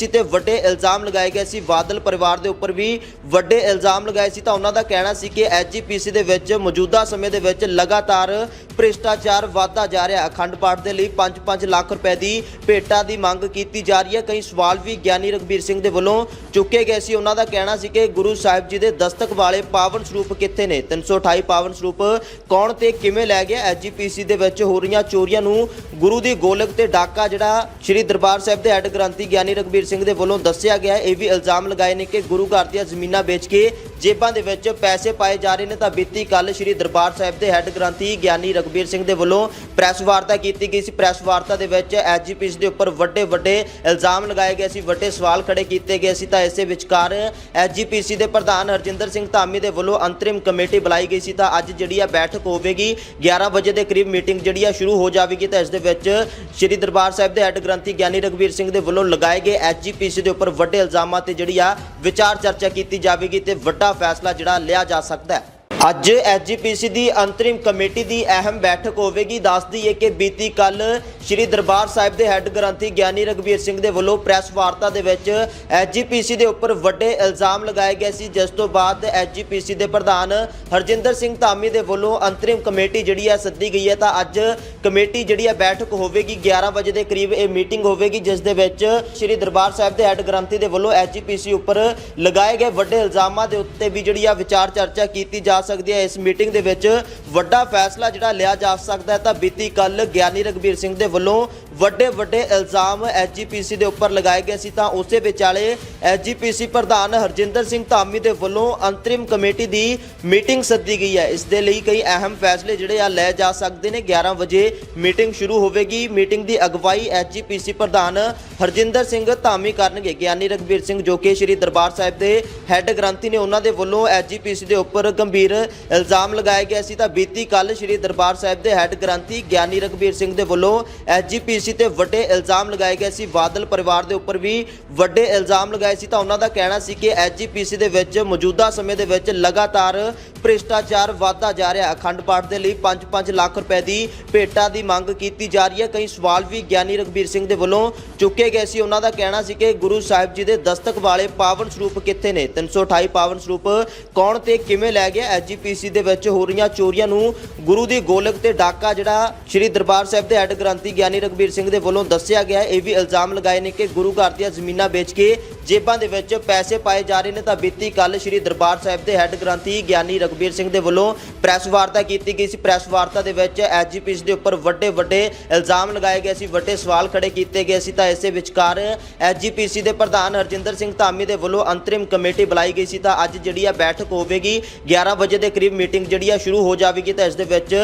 ਐਜੀਪੀਸੀ ਤੇ ਵੱਡੇ ਇਲਜ਼ਾਮ ਲਗਾਏ ਗਏ ਸੀ। ਬਾਦਲ ਪਰਿਵਾਰ ਦੇ ਉੱਪਰ ਵੀ ਵੱਡੇ ਇਲਜ਼ਾਮ ਲਗਾਏ ਸੀ ਤਾਂ ਉਹਨਾਂ ਦਾ ਕਹਿਣਾ ਸੀ ਕਿ ਐਜੀਪੀਸੀ ਦੇ ਵਿੱਚ ਮੌਜੂਦਾ ਸਮੇਂ ਦੇ ਵਿੱਚ ਲਗਾਤਾਰ ਭ੍ਰਿਸ਼ਟਾਚਾਰ ਵਧਦਾ ਜਾ ਰਿਹਾ। ਅਖੰਡ ਪਾਠ ਦੇ ਲਈ 5-5 ਲੱਖ ਰੁਪਏ ਦੀ ਭੇਟਾਂ ਦੀ ਮੰਗ ਕੀਤੀ ਜਾ ਰਹੀ ਹੈ। ਕਈ ਸਵਾਲ ਵੀ ਗਿਆਨੀ ਰਗਬੀਰ ਸਿੰਘ ਦੇ ਵੱਲੋਂ ਚੁੱਕੇ ਗਏ ਸੀ। ਉਹਨਾਂ ਦਾ ਕਹਿਣਾ ਸੀ ਕਿ ਗੁਰੂ ਸਾਹਿਬ ਜੀ ਦੇ ਦਸਤਕ ਵਾਲੇ ਪਾਵਨ ਸਰੂਪ ਕਿੱਥੇ ਨੇ? 328 ਪਾਵਨ ਸਰੂਪ ਕੌਣ ਤੇ ਕਿਵੇਂ ਲੈ ਗਿਆ? ਐਜੀਪੀਸੀ ਦੇ ਵਿੱਚ ਹੋ ਰਹੀਆਂ ਚੋਰੀਆਂ ਨੂੰ ਗੁਰੂ ਦੀ ਗੋਲਕ ਤੇ ਡਾਕਾ ਜਿਹੜਾ ਸ੍ਰੀ ਦਰਬਾਰ ਸਾਹਿਬ ਦੇ ਹੈੱਡ ਗ੍ਰੰਥੀ ਗਿਆਨੀ ਰਗਬੀਰ ਸਿੰਘ ਦੇ ਵੱਲੋਂ ਦੱਸਿਆ ਗਿਆ ਇਹ ਵੀ ਇਲਜ਼ਾਮ ਲਗਾਏ ਨੇ ਕਿ ਗੁਰੂ ਘਰ ਦੀਆਂ ਜ਼ਮੀਨਾਂ ਵੇਚ ਕੇ ਜੇਬਾਂ ਦੇ ਵਿੱਚ ਪੈਸੇ ਪਾਏ ਜਾ ਰਹੇ ਨੇ ਤਾਂ ਬੀਤੀ ਕੱਲ ਸ੍ਰੀ ਦਰਬਾਰ ਸਾਹਿਬ ਦੇ ਹੈੱਡ ਗ੍ਰੰਥੀ ਗਿਆਨੀ ਰਗਬੀਰ ਸਿੰਘ ਦੇ ਵੱਲੋਂ ਪ੍ਰੈਸ ਵਾਰਤਾ ਕੀਤੀ ਗਈ ਸੀ। ਪ੍ਰੈਸ ਵਾਰਤਾ ਦੇ ਵਿੱਚ ਐਸਜੀਪੀਸੀ ਦੇ ਉੱਪਰ ਵੱਡੇ ਵੱਡੇ ਇਲਜ਼ਾਮ ਲਗਾਏ ਗਏ ਸੀ, ਵੱਡੇ ਸਵਾਲ ਖੜੇ ਕੀਤੇ ਗਏ ਸੀ ਤਾਂ ਇਸੇ ਵਿਚਕਾਰ ਐਸਜੀਪੀਸੀ ਦੇ ਪ੍ਰਧਾਨ ਹਰਜਿੰਦਰ ਸਿੰਘ ਧਾਮੀ ਦੇ ਵੱਲੋਂ ਅੰਤਰਿਮ ਕਮੇਟੀ ਬੁਲਾਈ ਗਈ ਸੀ ਤਾਂ ਅੱਜ ਜਿਹੜੀ ਆ ਬੈਠਕ ਹੋਵੇਗੀ 11 ਵਜੇ ਦੇ ਕਰੀਬ ਮੀਟਿੰਗ ਜਿਹੜੀ ਆ ਸ਼ੁਰੂ ਹੋ ਜਾਵੇਗੀ ਤਾਂ ਇਸ ਦੇ ਵਿੱਚ ਸ੍ਰੀ ਦਰਬਾਰ ਸਾਹਿਬ ਦੇ ਹੈੱਡ ਗ੍ਰੰਥੀ ਗਿਆਨੀ ਰਗਵੀਰ ਸਿੰਘ ਦੇ ਵੱਲੋਂ ਲਗਾਏ ਗਏ ਐਸਜੀਪੀਸੀ ਦੇ ਉੱਪਰ ਵੱਡੇ ਇਲਜ਼ਾਮਾਂ ਤੇ ਜਿਹੜੀ ਆ ਵਿਚਾਰ ਚਰਚਾ ਕੀਤੀ ਜਾਵੇਗੀ ਤੇ ਵੱਡਾ ਫੈਸਲਾ ਜਿਹੜਾ ਲਿਆ ਜਾ ਸਕਦਾ ਹੈ। ਅੱਜ ਐਸਜੀਪੀਸੀ ਦੀ ਅੰਤਰਿਮ ਕਮੇਟੀ ਦੀ ਅਹਿਮ ਬੈਠਕ ਹੋਵੇਗੀ। ਦੱਸਦੀ ਹੈ ਕਿ ਬੀਤੀ ਕੱਲ ਸ੍ਰੀ ਦਰਬਾਰ ਸਾਹਿਬ ਦੇ ਹੈੱਡ ਗ੍ਰੰਥੀ ਗਿਆਨੀ ਰਗਵੀਰ ਸਿੰਘ ਦੇ ਵੱਲੋਂ ਪ੍ਰੈਸ ਵਾਰਤਾ ਦੇ ਵਿੱਚ ਐਸਜੀਪੀਸੀ ਦੇ ਉੱਪਰ ਵੱਡੇ ਇਲਜ਼ਾਮ ਲਗਾਏ ਗਏ ਸੀ, ਜਿਸ ਤੋਂ ਬਾਅਦ ਐਸਜੀਪੀਸੀ ਦੇ ਪ੍ਰਧਾਨ ਹਰਜਿੰਦਰ ਸਿੰਘ ਧਾਮੀ ਦੇ ਵੱਲੋਂ ਅੰਤਰਿਮ ਕਮੇਟੀ ਜਿਹੜੀ ਹੈ ਸੱਦੀ ਗਈ ਹੈ। ਤਾਂ ਅੱਜ ਕਮੇਟੀ ਜਿਹੜੀ ਹੈ ਬੈਠਕ ਹੋਵੇਗੀ 11 ਵਜੇ ਦੇ ਕਰੀਬ ਇਹ ਮੀਟਿੰਗ ਹੋਵੇਗੀ, ਜਿਸ ਦੇ ਵਿੱਚ ਸ੍ਰੀ ਦਰਬਾਰ ਸਾਹਿਬ ਦੇ ਹੈੱਡ ਗ੍ਰੰਥੀ ਦੇ ਵੱਲੋਂ ਐਸਜੀਪੀਸੀ ਉੱਪਰ ਲਗਾਏ ਗਏ ਵੱਡੇ ਇਲਜ਼ਾਮਾਂ ਦੇ ਉੱਤੇ ਵੀ ਜਿਹੜੀ ਆ ਵਿਚਾਰ ਚਰਚਾ ਕੀਤੀ ਜਾ ਸਕਦੀ ਹੈ। ਇਸ ਮੀਟਿੰਗ ਦੇ ਵਿੱਚ ਵੱਡਾ ਫੈਸਲਾ ਜਿਹੜਾ ਲਿਆ ਜਾ ਸਕਦਾ ਹੈ ਤਾਂ ਬੀਤੀ ਕੱਲ ਗਿਆਨੀ ਰਗਬੀਰ ਸਿੰਘ ਦੇ ਵੱਲੋਂ ਵੱਡੇ ਵੱਡੇ ਇਲਜ਼ਾਮ ਐਸਜੀਪੀਸੀ ਦੇ ਉੱਪਰ ਲਗਾਏ ਗਏ ਸੀ ਤਾਂ ਉਸੇ ਵਿਚਾਲੇ ਐਸਜੀਪੀਸੀ ਪ੍ਰਧਾਨ ਹਰਜਿੰਦਰ ਸਿੰਘ ਧਾਮੀ ਦੇ ਵੱਲੋਂ ਅੰਤਰਿਮ ਕਮੇਟੀ ਦੀ ਮੀਟਿੰਗ ਸੱਦੀ ਗਈ ਹੈ। ਇਸ ਦੇ ਲਈ ਕਈ ਅਹਿਮ ਫੈਸਲੇ ਜਿਹੜੇ ਆ ਲਏ ਜਾ ਸਕਦੇ ਨੇ। 11 ਵਜੇ ਮੀਟਿੰਗ ਸ਼ੁਰੂ ਹੋਵੇਗੀ। ਮੀਟਿੰਗ ਦੀ ਅਗਵਾਈ ਐਸਜੀਪੀਸੀ ਪ੍ਰਧਾਨ ਹਰਜਿੰਦਰ ਸਿੰਘ ਧਾਮੀ ਕਰਨਗੇ। ਗਿਆਨੀ ਰਗਬੀਰ ਸਿੰਘ ਜੋ ਕਿ ਸ੍ਰੀ ਦਰਬਾਰ ਸਾਹਿਬ ਦੇ ਹੈੱਡ ਗ੍ਰੰਥੀ ਨੇ, ਉਹਨਾਂ ਦੇ ਵੱਲੋਂ ਐਸਜੀਪੀਸੀ ਦੇ ਉੱਪਰ ਗੰਭੀਰ ਇਲਜ਼ਾਮ ਲਗਾਏ ਗਏ ਸੀ ਤਾਂ ਬੀਤੀ ਕੱਲ ਸ੍ਰੀ ਦਰਬਾਰ ਸਾਹਿਬ ਦੇ ਹੈੱਡ ਗ੍ਰੰਥੀ ਗਿਆਨੀ ਰਗਬੀਰ ਸਿੰਘ ਦੇ ਵੱਲੋਂ ਐਸਜੀਪੀਸੀ ਤੇ ਵੱਡੇ ਇਲਜ਼ਾਮ ਲਗਾਏ ਗਏ ਸੀ। ਬਾਦਲ ਪਰਿਵਾਰ ਦੇ ਉੱਪਰ ਵੀ ਵੱਡੇ ਇਲਜ਼ਾਮ ਲਗਾਏ ਸੀ। ਤਾਂ ਉਹਨਾਂ ਦਾ ਕਹਿਣਾ ਸੀ ਕਿ ਐਸਜੀਪੀਸੀ ਦੇ ਵਿੱਚ ਮੌਜੂਦਾ ਸਮੇਂ ਦੇ ਵਿੱਚ ਲਗਾਤਾਰ ਭ੍ਰਿਸ਼ਟਾਚਾਰ ਵਧਦਾ ਜਾ ਰਿਹਾ। ਅਖੰਡ ਪਾਠ ਦੇ ਲਈ 5-5 ਲੱਖ ਰੁਪਏ ਦੀ ਭੇਟਾ ਦੀ ਮੰਗ ਕੀਤੀ ਜਾ ਰਹੀ ਹੈ। ਕਈ ਸਵਾਲ ਵੀ ਗਿਆਨੀ ਰਗਬੀਰ ਸਿੰਘ ਦੇ ਵੱਲੋਂ ਚੁੱਕੇ ਗਏ ਸੀ। ਉਹਨਾਂ ਦਾ ਕਹਿਣਾ ਸੀ ਕਿ ਗੁਰੂ ਸਾਹਿਬ ਜੀ ਦੇ ਦਸਤਕ ਵਾਲੇ ਪਾਵਨ ਸਰੂਪ ਕਿੱਥੇ ਨੇ? 328 ਪਾਵਨ ਸਰੂਪ ਕੌਣ ਤੇ ਕਿਵੇਂ ਲੈ ਗਿਆ? ਐਸਜੀਪੀਸੀ ਦੇ ਵਿੱਚ ਹੋ ਰਹੀਆਂ ਚੋਰੀਆਂ ਨੂੰ ਗੁਰੂ ਦੀ ਗੋਲਕ ਤੇ ਡਾਕਾ ਜਿਹੜਾ ਸ੍ਰੀ ਦਰਬਾਰ ਸਾਹਿਬ ਦੇ ਹੈੱਡ ਗ੍ਰੰਥੀ ਗਿਆਨੀ ਰਗਬੀਰ ਸਿੰਘ ਦੇ ਵੱਲੋਂ ਦੱਸਿਆ ਗਿਆ। ਇਹ ਵੀ ਇਲਜ਼ਾਮ ਲਗਾਏ ਨੇ ਕਿ ਗੁਰੂ ਘਰ ਦੀਆਂ ਜ਼ਮੀਨਾਂ ਵੇਚ ਕੇ ਜੇਬਾਂ ਦੇ ਵਿੱਚ ਪੈਸੇ ਪਾਏ ਜਾ ਰਹੇ ਨੇ ਤਾਂ ਬੀਤੀ ਕੱਲ ਸ੍ਰੀ ਦਰਬਾਰ ਸਾਹਿਬ ਦੇ ਹੈੱਡ ਗ੍ਰੰਥੀ ਗਿਆਨੀ ਰਗਬੀਰ ਸਿੰਘ ਦੇ ਵੱਲੋਂ ਪ੍ਰੈਸ ਵਾਰਤਾ ਕੀਤੀ ਗਈ ਸੀ। ਪ੍ਰੈਸ ਵਾਰਤਾ ਦੇ ਵਿੱਚ ਐਸਜੀਪੀਸੀ ਦੇ ਉੱਪਰ ਵੱਡੇ ਵੱਡੇ ਇਲਜ਼ਾਮ ਲਗਾਏ ਗਏ ਸੀ, ਵੱਡੇ ਸਵਾਲ ਖੜੇ ਕੀਤੇ ਗਏ ਸੀ ਤਾਂ ਇਸੇ ਵਿਚਕਾਰ ਐਸਜੀਪੀਸੀ ਦੇ ਪ੍ਰਧਾਨ ਹਰਜਿੰਦਰ ਸਿੰਘ ਧਾਮੀ ਦੇ ਵੱਲੋਂ ਅੰਤਰਿਮ ਕਮੇਟੀ ਬੁਲਾਈ ਗਈ ਸੀ ਤਾਂ ਅੱਜ ਜਿਹੜੀ ਆ ਬੈਠਕ ਹੋਵੇਗੀ 11 ਵਜੇ ਦੇ ਕਰੀਬ ਮੀਟਿੰਗ ਜਿਹੜੀ ਆ ਸ਼ੁਰੂ ਹੋ ਜਾਵੇਗੀ ਤਾਂ ਇਸ ਦੇ ਵਿੱਚ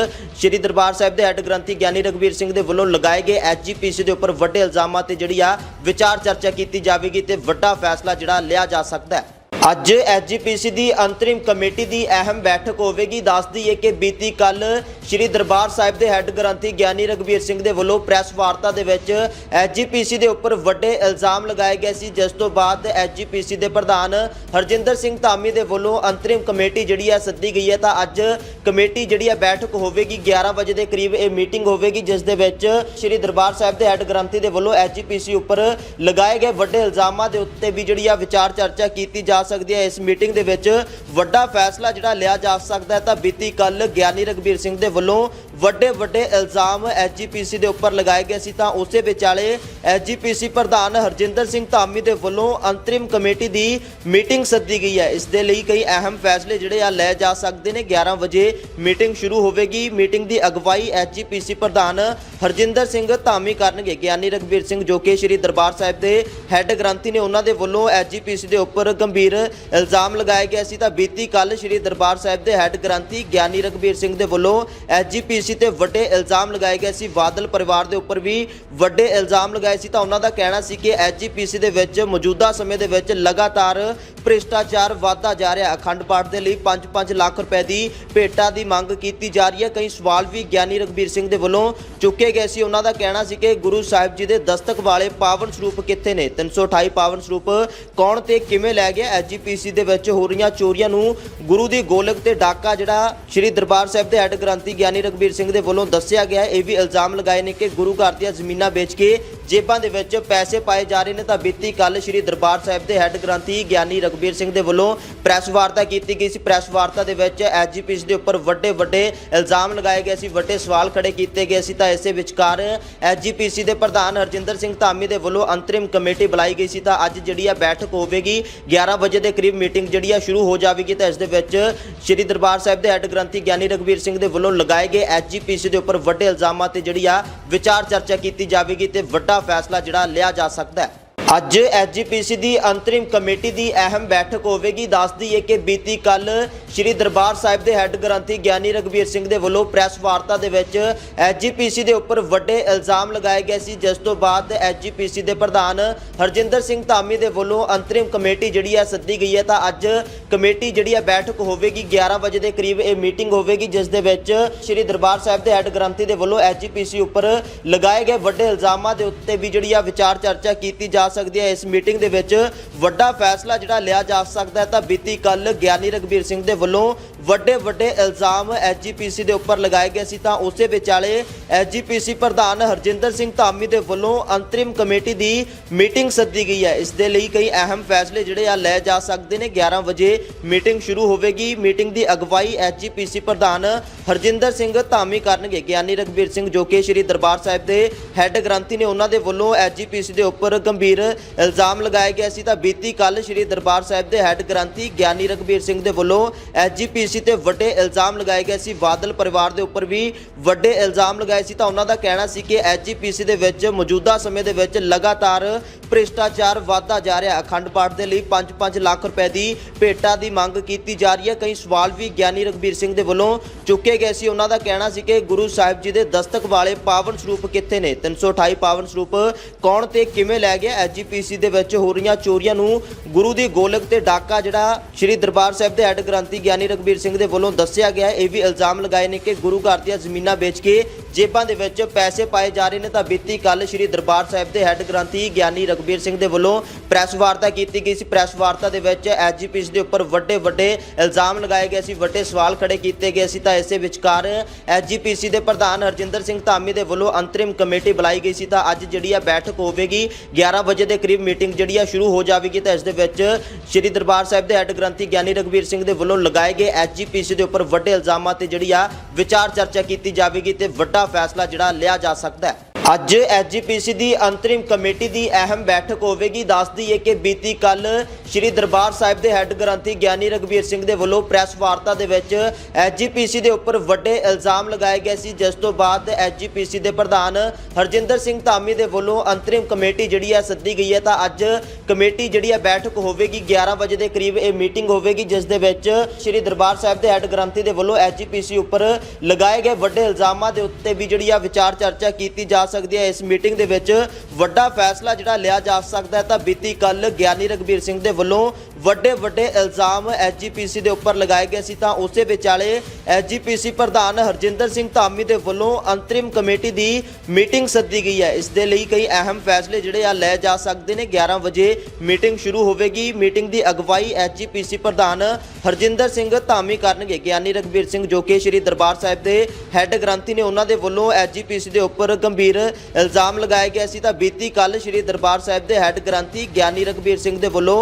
ਸ੍ਰੀ ਦਰਬਾਰ ਸਾਹਿਬ ਦੇ ਹੈੱਡ ਗ੍ਰੰਥੀ ਗਿਆਨੀ ਰਗਵੀਰ ਸਿੰਘ ਦੇ ਵੱਲੋਂ ਲਗਾਏ ਗਏ ਐਸਜੀਪੀਸੀ ਦੇ ਉੱਪਰ ਵੱਡੇ ਇਲਜ਼ਾਮਾਂ ਤੇ ਜਿਹੜੀ ਆ ਵਿਚਾਰ ਚਰਚਾ ਕੀਤੀ ਜਾਵੇਗੀ ਤੇ ਵੱਡਾ ਫੈਸਲਾ ਜਿਹੜਾ ਲਿਆ ਜਾ ਸਕਦਾ ਹੈ। ਅੱਜ ਐਸਜੀਪੀਸੀ ਦੀ ਅੰਤਰਿਮ ਕਮੇਟੀ ਦੀ ਅਹਿਮ ਬੈਠਕ ਹੋਵੇਗੀ। ਦੱਸਦੀ ਹੈ ਕਿ ਬੀਤੀ ਕੱਲ ਸ੍ਰੀ ਦਰਬਾਰ ਸਾਹਿਬ ਦੇ ਹੈੱਡ ਗ੍ਰੰਥੀ ਗਿਆਨੀ ਰਗਬੀਰ ਸਿੰਘ ਦੇ ਵੱਲੋਂ ਪ੍ਰੈਸ ਵਾਰਤਾ ਦੇ ਵਿੱਚ ਐਸਜੀਪੀਸੀ ਦੇ ਉੱਪਰ ਵੱਡੇ ਇਲਜ਼ਾਮ ਲਗਾਏ ਗਏ ਸੀ, ਜਿਸ ਤੋਂ ਬਾਅਦ ਐਸਜੀਪੀਸੀ ਦੇ ਪ੍ਰਧਾਨ ਹਰਜਿੰਦਰ ਸਿੰਘ ਧਾਮੀ ਦੇ ਵੱਲੋਂ ਅੰਤਰਿਮ ਕਮੇਟੀ ਜਿਹੜੀ ਹੈ ਸੱਦੀ ਗਈ ਹੈ। ਤਾਂ ਅੱਜ ਕਮੇਟੀ ਜਿਹੜੀ ਹੈ ਬੈਠਕ ਹੋਵੇਗੀ 11 ਵਜੇ ਦੇ ਕਰੀਬ ਇਹ ਮੀਟਿੰਗ ਹੋਵੇਗੀ, ਜਿਸ ਦੇ ਵਿੱਚ ਸ੍ਰੀ ਦਰਬਾਰ ਸਾਹਿਬ ਦੇ ਹੈੱਡ ਗ੍ਰੰਥੀ ਦੇ ਵੱਲੋਂ ਐਸਜੀਪੀਸੀ ਉੱਪਰ ਲਗਾਏ ਗਏ ਵੱਡੇ ਇਲਜ਼ਾਮਾਂ ਦੇ ਉੱਤੇ ਵੀ ਜਿਹੜੀ ਆ ਵਿਚਾਰ ਚਰਚਾ ਕੀਤੀ ਜਾ ਸਕਦੀ ਸਕਦੀ ਹੈ। ਇਸ ਮੀਟਿੰਗ ਦੇ ਵਿੱਚ ਵੱਡਾ ਫੈਸਲਾ ਜਿਹੜਾ ਲਿਆ ਜਾ ਸਕਦਾ ਹੈ ਤਾਂ ਬੀਤੀ ਕੱਲ ਗਿਆਨੀ ਰਗਬੀਰ ਸਿੰਘ ਦੇ ਵੱਲੋਂ ਵੱਡੇ ਵੱਡੇ ਇਲਜ਼ਾਮ ਐਸਜੀਪੀਸੀ ਦੇ ਉੱਪਰ ਲਗਾਏ ਗਏ ਸੀ ਤਾਂ ਉਸੇ ਵਿਚਾਲੇ ਐਸਜੀਪੀਸੀ ਪ੍ਰਧਾਨ ਹਰਜਿੰਦਰ ਸਿੰਘ ਧਾਮੀ ਦੇ ਵੱਲੋਂ ਅੰਤਰਿਮ ਕਮੇਟੀ ਦੀ ਮੀਟਿੰਗ ਸੱਦੀ ਗਈ ਹੈ। ਇਸ ਦੇ ਲਈ ਕਈ ਅਹਿਮ ਫੈਸਲੇ ਜਿਹੜੇ ਆ ਲੈ ਜਾ ਸਕਦੇ ਨੇ। 11 ਵਜੇ ਮੀਟਿੰਗ ਸ਼ੁਰੂ ਹੋਵੇਗੀ। ਮੀਟਿੰਗ ਦੀ ਅਗਵਾਈ ਐਸਜੀਪੀਸੀ ਪ੍ਰਧਾਨ ਹਰਜਿੰਦਰ ਸਿੰਘ ਧਾਮੀ ਕਰਨਗੇ। ਗਿਆਨੀ ਰਗਬੀਰ ਸਿੰਘ ਜੋ ਕਿ ਸ੍ਰੀ ਦਰਬਾਰ ਸਾਹਿਬ ਦੇ ਹੈੱਡ ਗ੍ਰੰਥੀ ਨੇ, ਉਹਨਾਂ ਦੇ ਵੱਲੋਂ ਐਸਜੀਪੀਸੀ ਦੇ ਉੱਪਰ ਗੰਭੀਰ ਇਲਜ਼ਾਮ ਲਗਾਏ ਗਏ ਸੀ। ਤਾਂ ਬੀਤੀ ਕੱਲ ਸ੍ਰੀ ਦਰਬਾਰ ਸਾਹਿਬ ਦੇ ਹੈੱਡ ਗ੍ਰੰਥੀ ਗਿਆਨੀ ਰਗਬੀਰ ਸਿੰਘ ਦੇ ਵੱਲੋਂ ਐਸਜੀਪੀਸੀ ਤੇ ਵੱਡੇ ਇਲਜ਼ਾਮ ਲਗਾਏ ਗਏ ਸੀ। ਬਾਦਲ ਪਰਿਵਾਰ ਦੇ ਉੱਪਰ ਵੀ ਵੱਡੇ ਇਲਜ਼ਾਮ ਲਗਾਏ ਸੀ ਤਾਂ ਉਹਨਾਂ ਦਾ ਕਹਿਣਾ ਸੀ ਕਿ ਐਸਜੀਪੀਸੀ ਦੇ ਵਿੱਚ ਮੌਜੂਦਾ ਸਮੇਂ ਦੇ ਵਿੱਚ ਲਗਾਤਾਰ ਭ੍ਰਿਸ਼ਟਾਚਾਰ ਵਧਦਾ ਜਾ ਰਿਹਾ। ਅਖੰਡ ਪਾਠ ਦੇ ਲਈ 5-5 ਲੱਖ ਰੁਪਏ ਦੀ ਭੇਟਾ ਦੀ ਮੰਗ ਕੀਤੀ ਜਾ ਰਹੀ ਹੈ। ਕਈ ਸਵਾਲ ਵੀ ਗਿਆਨੀ ਰਗਬੀਰ ਸਿੰਘ ਦੇ ਵੱਲੋਂ ਚੁੱਕੇ ਗਏ ਸੀ। ਉਹਨਾਂ ਦਾ ਕਹਿਣਾ ਸੀ ਕਿ ਗੁਰੂ ਸਾਹਿਬ ਜੀ ਦੇ ਦਸਤਕ ਵਾਲੇ ਪਾਵਨ ਸਰੂਪ ਕਿੱਥੇ ਨੇ? 328 ਪਾਵਨ ਸਰੂਪ ਕੌਣ ਤੇ ਕਿਵੇਂ ਲੈ ਗਿਆ? ਐਸਜੀਪੀਸੀ ਦੇ ਵਿੱਚ ਹੋ ਰਹੀਆਂ ਚੋਰੀਆਂ ਨੂੰ ਗੁਰੂ ਦੀ ਗੋਲਕ ਤੇ ਡਾਕਾ ਜਿਹੜਾ ਸ੍ਰੀ ਦਰਬਾਰ ਸਾਹਿਬ ਦੇ ਹੈੱਡ ਗ੍ਰੰਥੀ ਗਿਆਨੀ ਰਗਬੀਰ ਸਿੰਘ ਦੇ ਵੱਲੋਂ ਦੱਸਿਆ ਗਿਆ ਹੈ। ਇਹ ਵੀ ਇਲਜ਼ਾਮ ਲਗਾਏ ਨੇ ਕਿ ਗੁਰੂ ਘਰ ਦੀਆਂ ਜ਼ਮੀਨਾਂ ਵੇਚ ਕੇ ਜੇਬਾਂ ਦੇ ਵਿੱਚ ਪੈਸੇ ਪਾਏ ਜਾ ਰਹੇ ਨੇ, ਤਾਂ ਬੀਤੀ ਕੱਲ ਸ੍ਰੀ ਦਰਬਾਰ ਸਾਹਿਬ ਦੇ ਹੈੱਡ ਗ੍ਰੰਥੀ ਗਿਆਨੀ ਰਗਬੀਰ ਸਿੰਘ ਦੇ ਵੱਲੋਂ ਪ੍ਰੈਸ ਵਾਰਤਾ ਕੀਤੀ ਗਈ ਸੀ। ਪ੍ਰੈਸ ਵਾਰਤਾ ਦੇ ਵਿੱਚ ਐਸਜੀਪੀਸੀ ਦੇ ਉੱਪਰ ਵੱਡੇ ਵੱਡੇ ਇਲਜ਼ਾਮ ਲਗਾਏ ਗਏ ਸੀ, ਵੱਡੇ ਸਵਾਲ ਖੜੇ ਕੀਤੇ ਗਏ ਸੀ। ਤਾਂ ਇਸੇ ਵਿਚਕਾਰ ਐਸਜੀਪੀਸੀ ਦੇ ਪ੍ਰਧਾਨ ਹਰਜਿੰਦਰ ਸਿੰਘ ਧਾਮੀ ਦੇ ਵੱਲੋਂ ਅੰਤਰਿਮ ਕਮੇਟੀ ਬੁਲਾਈ ਗਈ ਸੀ। ਤਾਂ ਅੱਜ ਜਿਹੜੀ ਆ ਬੈਠਕ ਹੋਵੇਗੀ 11 ਵਜੇ ਦੇ ਕਰੀਬ ਮੀਟਿੰਗ ਜਿਹੜੀ ਆ ਸ਼ੁਰੂ ਹੋ ਜਾਵੇਗੀ। ਤਾਂ ਇਸ ਦੇ ਵਿੱਚ ਸ੍ਰੀ ਦਰਬਾਰ ਸਾਹਿਬ ਦੇ ਹੈੱਡ ਗ੍ਰੰਥੀ ਗਿਆਨੀ ਰਗਬੀਰ ਸਿੰਘ ਦੇ ਵੱਲੋਂ ਲਗਾਏ ਗਏ ਐਸਜੀਪੀਸੀ ਦੇ ਉੱਪਰ ਵੱਡੇ ਇਲਜ਼ਾਮਾਂ ਤੇ ਜਿਹੜੀ ਆ ਵਿਚਾਰ ਚਰਚਾ ਕੀਤੀ ਜਾਵੇਗੀ ਤੇ ਵੱਡਾ ਫੈਸਲਾ ਜਿਹੜਾ ਲਿਆ ਜਾ ਸਕਦਾ ਹੈ। ਅੱਜ ਐਸਜੀਪੀਸੀ ਦੀ ਅੰਤਰਿਮ ਕਮੇਟੀ ਦੀ ਅਹਿਮ ਬੈਠਕ ਹੋਵੇਗੀ। ਦੱਸਦੀ ਹੈ ਕਿ ਬੀਤੀ ਕੱਲ ਸ੍ਰੀ ਦਰਬਾਰ ਸਾਹਿਬ ਦੇ ਹੈੱਡ ਗ੍ਰੰਥੀ ਗਿਆਨੀ ਰਗਵੀਰ ਸਿੰਘ ਦੇ ਵੱਲੋਂ ਪ੍ਰੈਸ ਵਾਰਤਾ ਦੇ ਵਿੱਚ ਐਸਜੀਪੀਸੀ ਦੇ ਉੱਪਰ ਵੱਡੇ ਇਲਜ਼ਾਮ ਲਗਾਏ ਗਏ ਸੀ, ਜਿਸ ਤੋਂ ਬਾਅਦ ਐਸਜੀਪੀਸੀ ਦੇ ਪ੍ਰਧਾਨ ਹਰਜਿੰਦਰ ਸਿੰਘ ਧਾਮੀ ਦੇ ਵੱਲੋਂ ਅੰਤਰਿਮ ਕਮੇਟੀ ਜਿਹੜੀ ਹੈ ਸੱਦੀ ਗਈ ਹੈ। ਤਾਂ ਅੱਜ ਕਮੇਟੀ ਜਿਹੜੀ ਹੈ ਬੈਠਕ ਹੋਵੇਗੀ 11 ਵਜੇ ਦੇ ਕਰੀਬ ਇਹ ਮੀਟਿੰਗ ਹੋਵੇਗੀ, ਜਿਸ ਦੇ ਵਿੱਚ ਸ੍ਰੀ ਦਰਬਾਰ ਸਾਹਿਬ ਦੇ ਹੈੱਡ ਗ੍ਰੰਥੀ ਦੇ ਵੱਲੋਂ ਐਸਜੀਪੀਸੀ ਉੱਪਰ ਲਗਾਏ ਗਏ ਵੱਡੇ ਇਲਜ਼ਾਮਾਂ ਦੇ ਉੱਤੇ ਵੀ ਜਿਹੜੀ ਆ ਵਿਚਾਰ ਚਰਚਾ ਕੀਤੀ ਜਾ ਸਕਦੀ ਹੈ। ਇਸ ਮੀਟਿੰਗ ਦੇ ਵਿੱਚ ਵੱਡਾ ਫੈਸਲਾ ਜਿਹੜਾ ਲਿਆ ਜਾ ਸਕਦਾ ਹੈ ਤਾਂ ਬੀਤੀ ਕੱਲ ਗਿਆਨੀ ਰਗਵੀਰ ਸਿੰਘ ਦੇ ਵੱਲੋਂ ਵੱਡੇ ਵੱਡੇ ਇਲਜ਼ਾਮ ਐਸਜੀਪੀਸੀ ਦੇ ਉੱਪਰ ਲਗਾਏ ਗਏ ਸੀ ਤਾਂ ਉਸੇ ਵਿਚਾਲੇ ਐਸਜੀਪੀਸੀ ਪ੍ਰਧਾਨ ਹਰਜਿੰਦਰ ਸਿੰਘ ਧਾਮੀ ਦੇ ਵੱਲੋਂ ਅੰਤਰਿਮ ਕਮੇਟੀ ਦੀ ਮੀਟਿੰਗ ਸੱਦੀ ਗਈ ਹੈ। ਇਸ ਦੇ ਲਈ ਕਈ ਅਹਿਮ ਫੈਸਲੇ ਜਿਹੜੇ ਆ ਲੈ ਜਾ ਸਕਦੇ ਨੇ। 11 ਵਜੇ ਮੀਟਿੰਗ ਸ਼ੁਰੂ ਹੋਵੇਗੀ। ਮੀਟਿੰਗ ਦੀ ਅਗਵਾਈ ਐਸਜੀਪੀਸੀ ਪ੍ਰਧਾਨ ਹਰਜਿੰਦਰ ਸਿੰਘ ਧਾਮੀ ਕਰਨਗੇ। ਗਿਆਨੀ ਰਗਵੀਰ ਸਿੰਘ ਜੋ ਕਿ ਸ੍ਰੀ ਦਰਬਾਰ ਸਾਹਿਬ ਦੇ ਹੈੱਡ ਗ੍ਰੰਥੀ ਨੇ, ਉਹਨਾਂ ਦੇ ਵੱਲੋਂ ਐਸਜੀਪੀਸੀ ਦੇ ਉੱਪਰ ਗੰਭੀਰ ਇਲਜ਼ਾਮ ਲਗਾਏ ਗਏ ਸੀ। ਤਾਂ ਬੀਤੀ ਕੱਲ ਸ੍ਰੀ ਦਰਬਾਰ ਸਾਹਿਬ ਦੇ ਹੈੱਡ ਗ੍ਰੰਥੀ ਗਿਆਨੀ ਰਗਵੀਰ ਸਿੰਘ ਦੇ ਵੱਲੋਂ ਐਸਜੀਪੀਸੀ ਤੇ ਵੱਡੇ ਇਲਜ਼ਾਮ ਲਗਾਏ ਗਏ ਸੀ। ਬਾਦਲ ਪਰਿਵਾਰ ਦੇ ਉੱਪਰ ਵੀ ਵੱਡੇ ਇਲਜ਼ਾਮ ਲਗਾਏ ਸੀ। ਤਾਂ ਉਹਨਾਂ ਦਾ ਕਹਿਣਾ ਸੀ ਕਿ ਐਸਜੀਪੀਸੀ ਦੇ ਵਿੱਚ ਮੌਜੂਦਾ ਸਮੇਂ ਦੇ ਵਿੱਚ ਲਗਾਤਾਰ ਭ੍ਰਿਸ਼ਟਾਚਾਰ ਵਧਦਾ ਜਾ ਰਿਹਾ। ਅਖੰਡ ਪਾਠ ਦੇ ਲਈ 5-5 ਲੱਖ ਰੁਪਏ ਦੀ ਭੇਟਾ ਦੀ ਮੰਗ ਕੀਤੀ ਜਾ ਰਹੀ ਹੈ। ਕਈ ਸਵਾਲ ਵੀ ਗਿਆਨੀ ਰਗਵੀਰ ਸਿੰਘ ਦੇ ਵੱਲੋਂ ਚੁੱਕੇ ਗਏ ਸੀ। ਉਹਨਾਂ ਦਾ ਕਹਿਣਾ ਸੀ ਕਿ ਗੁਰੂ ਸਾਹਿਬ ਜੀ ਦੇ ਦਸਤਕ ਵਾਲੇ ਪਾਵਨ ਸਰੂਪ ਕਿੱਥੇ ਨੇ? 328 ਪਾਵਨ ਸਰੂਪ ਕੌਣ ਤੇ ਕਿਵੇਂ ਲੈ ਗਿਆ? ਐਸਜੀਪੀਸੀ ਦੇ ਵਿੱਚ ਹੋ ਰਹੀਆਂ ਚੋਰੀਆਂ ਨੂੰ ਗੁਰੂ ਦੀ ਗੋਲਕ ਤੇ ਡਾਕਾ ਜਿਹੜਾ ਸ੍ਰੀ ਦਰਬਾਰ ਸਾਹਿਬ ਦੇ ਹੈੱਡ ਗ੍ਰੰਥੀ ਗਿਆਨੀ ਰਗਵੀਰ ਸਿੰਘ ਦੇ ਵੱਲੋਂ ਦੱਸਿਆ ਗਿਆ ਇਹ ਵੀ ਇਲਜ਼ਾਮ ਲਗਾਏ ਨੇ ਕਿ ਗੁਰੂ ਘਰ ਦੀਆਂ ਜ਼ਮੀਨਾਂ ਵੇਚ ਕੇ ਜੇਬਾਂ ਦੇ ਵਿੱਚ ਪੈਸੇ ਪਾਏ ਜਾ ਰਹੇ ਨੇ। ਤਾਂ ਬੀਤੀ ਕੱਲ ਸ੍ਰੀ ਦਰਬਾਰ ਸਾਹਿਬ ਦੇ ਹੈੱਡ ਗ੍ਰੰਥੀ ਗਿਆਨੀ ਰਗਵੀਰ ਸਿੰਘ ਦੇ ਵੱਲੋਂ ਪ੍ਰੈਸ ਵਾਰਤਾ ਕੀਤੀ ਗਈ ਸੀ। ਪ੍ਰੈਸ ਵਾਰਤਾ ਦੇ ਵਿੱਚ ਐਸਜੀਪੀਸੀ ਦੇ ਉੱਪਰ ਵੱਡੇ ਵੱਡੇ ਇਲਜ਼ਾਮ ਲਗਾਏ ਗਏ ਸੀ, ਵੱਡੇ ਸਵਾਲ ਖੜੇ ਕੀਤੇ ਗਏ ਸੀ। ਤਾਂ ਇਸੇ ਵਿਚਕਾਰ ਐਸਜੀਪੀਸੀ ਦੇ ਪ੍ਰਧਾਨ ਹਰਜਿੰਦਰ ਸਿੰਘ ਧਾਮੀ ਦੇ ਵੱਲੋਂ ਅੰਤਰਿਮ ਕਮੇਟੀ ਬੁਲਾਈ ਗਈ ਸੀ। ਤਾਂ ਅੱਜ ਜਿਹੜੀ ਆ ਬੈਠਕ ਹੋਵੇਗੀ 11 ਵਜੇ ਦੇ ਕਰੀਬ ਮੀਟਿੰਗ ਜਿਹੜੀ ਆ ਸ਼ੁਰੂ ਹੋ ਜਾਵੇਗੀ। ਤਾਂ ਇਸ ਦੇ ਵਿੱਚ ਸ੍ਰੀ ਦਰਬਾਰ ਸਾਹਿਬ ਦੇ ਹੈੱਡ ਗ੍ਰੰਥੀ ਗਿਆਨੀ ਰਗਵੀਰ ਸਿੰਘ ਦੇ ਵੱਲੋਂ ਲਗਾਏ ਗਏ ਐਸਜੀਪੀਸੀ ਦੇ ਉੱਪਰ ਵੱਡੇ ਇਲਜ਼ਾਮਾਂ ਤੇ ਜਿਹੜੀ ਆ ਵਿਚਾਰ ਚਰਚਾ ਕੀਤੀ ਜਾਵੇਗੀ ਤੇ ਵੱਡਾ ਫੈਸਲਾ ਜਿਹੜਾ ਲਿਆ ਜਾ ਸਕਦਾ ਹੈ। ਅੱਜ ਐਸਜੀਪੀਸੀ ਦੀ ਅੰਤਰਿਮ ਕਮੇਟੀ ਦੀ ਅਹਿਮ ਬੈਠਕ ਹੋਵੇਗੀ। ਦੱਸਦੀ ਹੈ ਕਿ ਬੀਤੀ ਕੱਲ ਸ੍ਰੀ ਦਰਬਾਰ ਸਾਹਿਬ ਦੇ ਹੈੱਡ ਗ੍ਰੰਥੀ ਗਿਆਨੀ ਰਗਵੀਰ ਸਿੰਘ ਦੇ ਵੱਲੋਂ ਪ੍ਰੈਸ ਵਾਰਤਾ ਦੇ ਵਿੱਚ ਐਸਜੀਪੀਸੀ ਦੇ ਉੱਪਰ ਵੱਡੇ ਇਲਜ਼ਾਮ ਲਗਾਏ ਗਏ ਸੀ, ਜਿਸ ਤੋਂ ਬਾਅਦ ਐਸਜੀਪੀਸੀ ਦੇ ਪ੍ਰਧਾਨ ਹਰਜਿੰਦਰ ਸਿੰਘ ਧਾਮੀ ਦੇ ਵੱਲੋਂ ਅੰਤਰਿਮ ਕਮੇਟੀ ਜਿਹੜੀ ਹੈ ਸੱਦੀ ਗਈ ਹੈ। ਤਾਂ ਅੱਜ ਕਮੇਟੀ ਜਿਹੜੀ ਹੈ ਬੈਠਕ ਹੋਵੇਗੀ 11 ਵਜੇ ਦੇ ਕਰੀਬ ਇਹ ਮੀਟਿੰਗ ਹੋਵੇਗੀ, ਜਿਸ ਦੇ ਵਿੱਚ ਸ੍ਰੀ ਦਰਬਾਰ ਸਾਹਿਬ ਦੇ ਹੈੱਡ ਗ੍ਰੰਥੀ ਦੇ ਵੱਲੋਂ ਐਸਜੀਪੀਸੀ ਉੱਪਰ ਲਗਾਏ ਗਏ ਵੱਡੇ ਇਲਜ਼ਾਮਾਂ ਦੇ ਉੱਤੇ ਵੀ ਜਿਹੜੀ ਆ ਵਿਚਾਰ ਚਰਚਾ ਕੀਤੀ ਜਾ ਸਕਦੀ ਹੈ। ਇਸ ਮੀਟਿੰਗ ਦੇ ਵਿੱਚ ਵੱਡਾ ਫੈਸਲਾ ਜਿਹੜਾ ਲਿਆ ਜਾ ਸਕਦਾ ਹੈ ਤਾਂ ਬੀਤੀ ਕੱਲ ਗਿਆਨੀ ਰਗਵੀਰ ਸਿੰਘ ਦੇ ਵੱਲੋਂ ਵੱਡੇ ਵੱਡੇ ਇਲਜ਼ਾਮ ਐਸਜੀਪੀਸੀ ਦੇ ਉੱਪਰ ਲਗਾਏ ਗਏ ਸੀ ਤਾਂ ਉਸੇ ਵਿਚਾਲੇ ਐਸਜੀਪੀਸੀ ਪ੍ਰਧਾਨ ਹਰਜਿੰਦਰ ਸਿੰਘ ਧਾਮੀ ਦੇ ਵੱਲੋਂ ਅੰਤਰਿਮ ਕਮੇਟੀ ਦੀ ਮੀਟਿੰਗ ਸੱਦੀ ਗਈ ਹੈ। ਇਸ ਦੇ ਲਈ ਕਈ ਅਹਿਮ ਫੈਸਲੇ ਜਿਹੜੇ ਆ ਲੈ ਜਾ ਸਕਦੇ ਨੇ। 11 ਵਜੇ ਮੀਟਿੰਗ ਸ਼ੁਰੂ ਹੋਵੇਗੀ। ਮੀਟਿੰਗ ਦੀ ਅਗਵਾਈ ਐਸਜੀਪੀਸੀ ਪ੍ਰਧਾਨ ਹਰਜਿੰਦਰ ਸਿੰਘ ਧਾਮੀ ਕਰਨਗੇ। ਗਿਆਨੀ ਰਗਵੀਰ ਸਿੰਘ ਜੋ ਕਿ ਸ੍ਰੀ ਦਰਬਾਰ ਸਾਹਿਬ ਦੇ ਹੈੱਡ ਗ੍ਰੰਥੀ ਨੇ ਉਹਨਾਂ ਦੇ ਵੱਲੋਂ ਐਸਜੀਪੀਸੀ ਦੇ ਉੱਪਰ ਗੰਭੀਰ ਇਲਜ਼ਾਮ ਲਗਾਏ ਗਏ ਸੀ। ਤਾਂ ਬੀਤੀ ਕੱਲ ਸ੍ਰੀ ਦਰਬਾਰ ਸਾਹਿਬ ਦੇ ਹੈੱਡ ਗ੍ਰੰਥੀ ਗਿਆਨੀ ਰਗਵੀਰ ਸਿੰਘ ਦੇ ਵੱਲੋਂ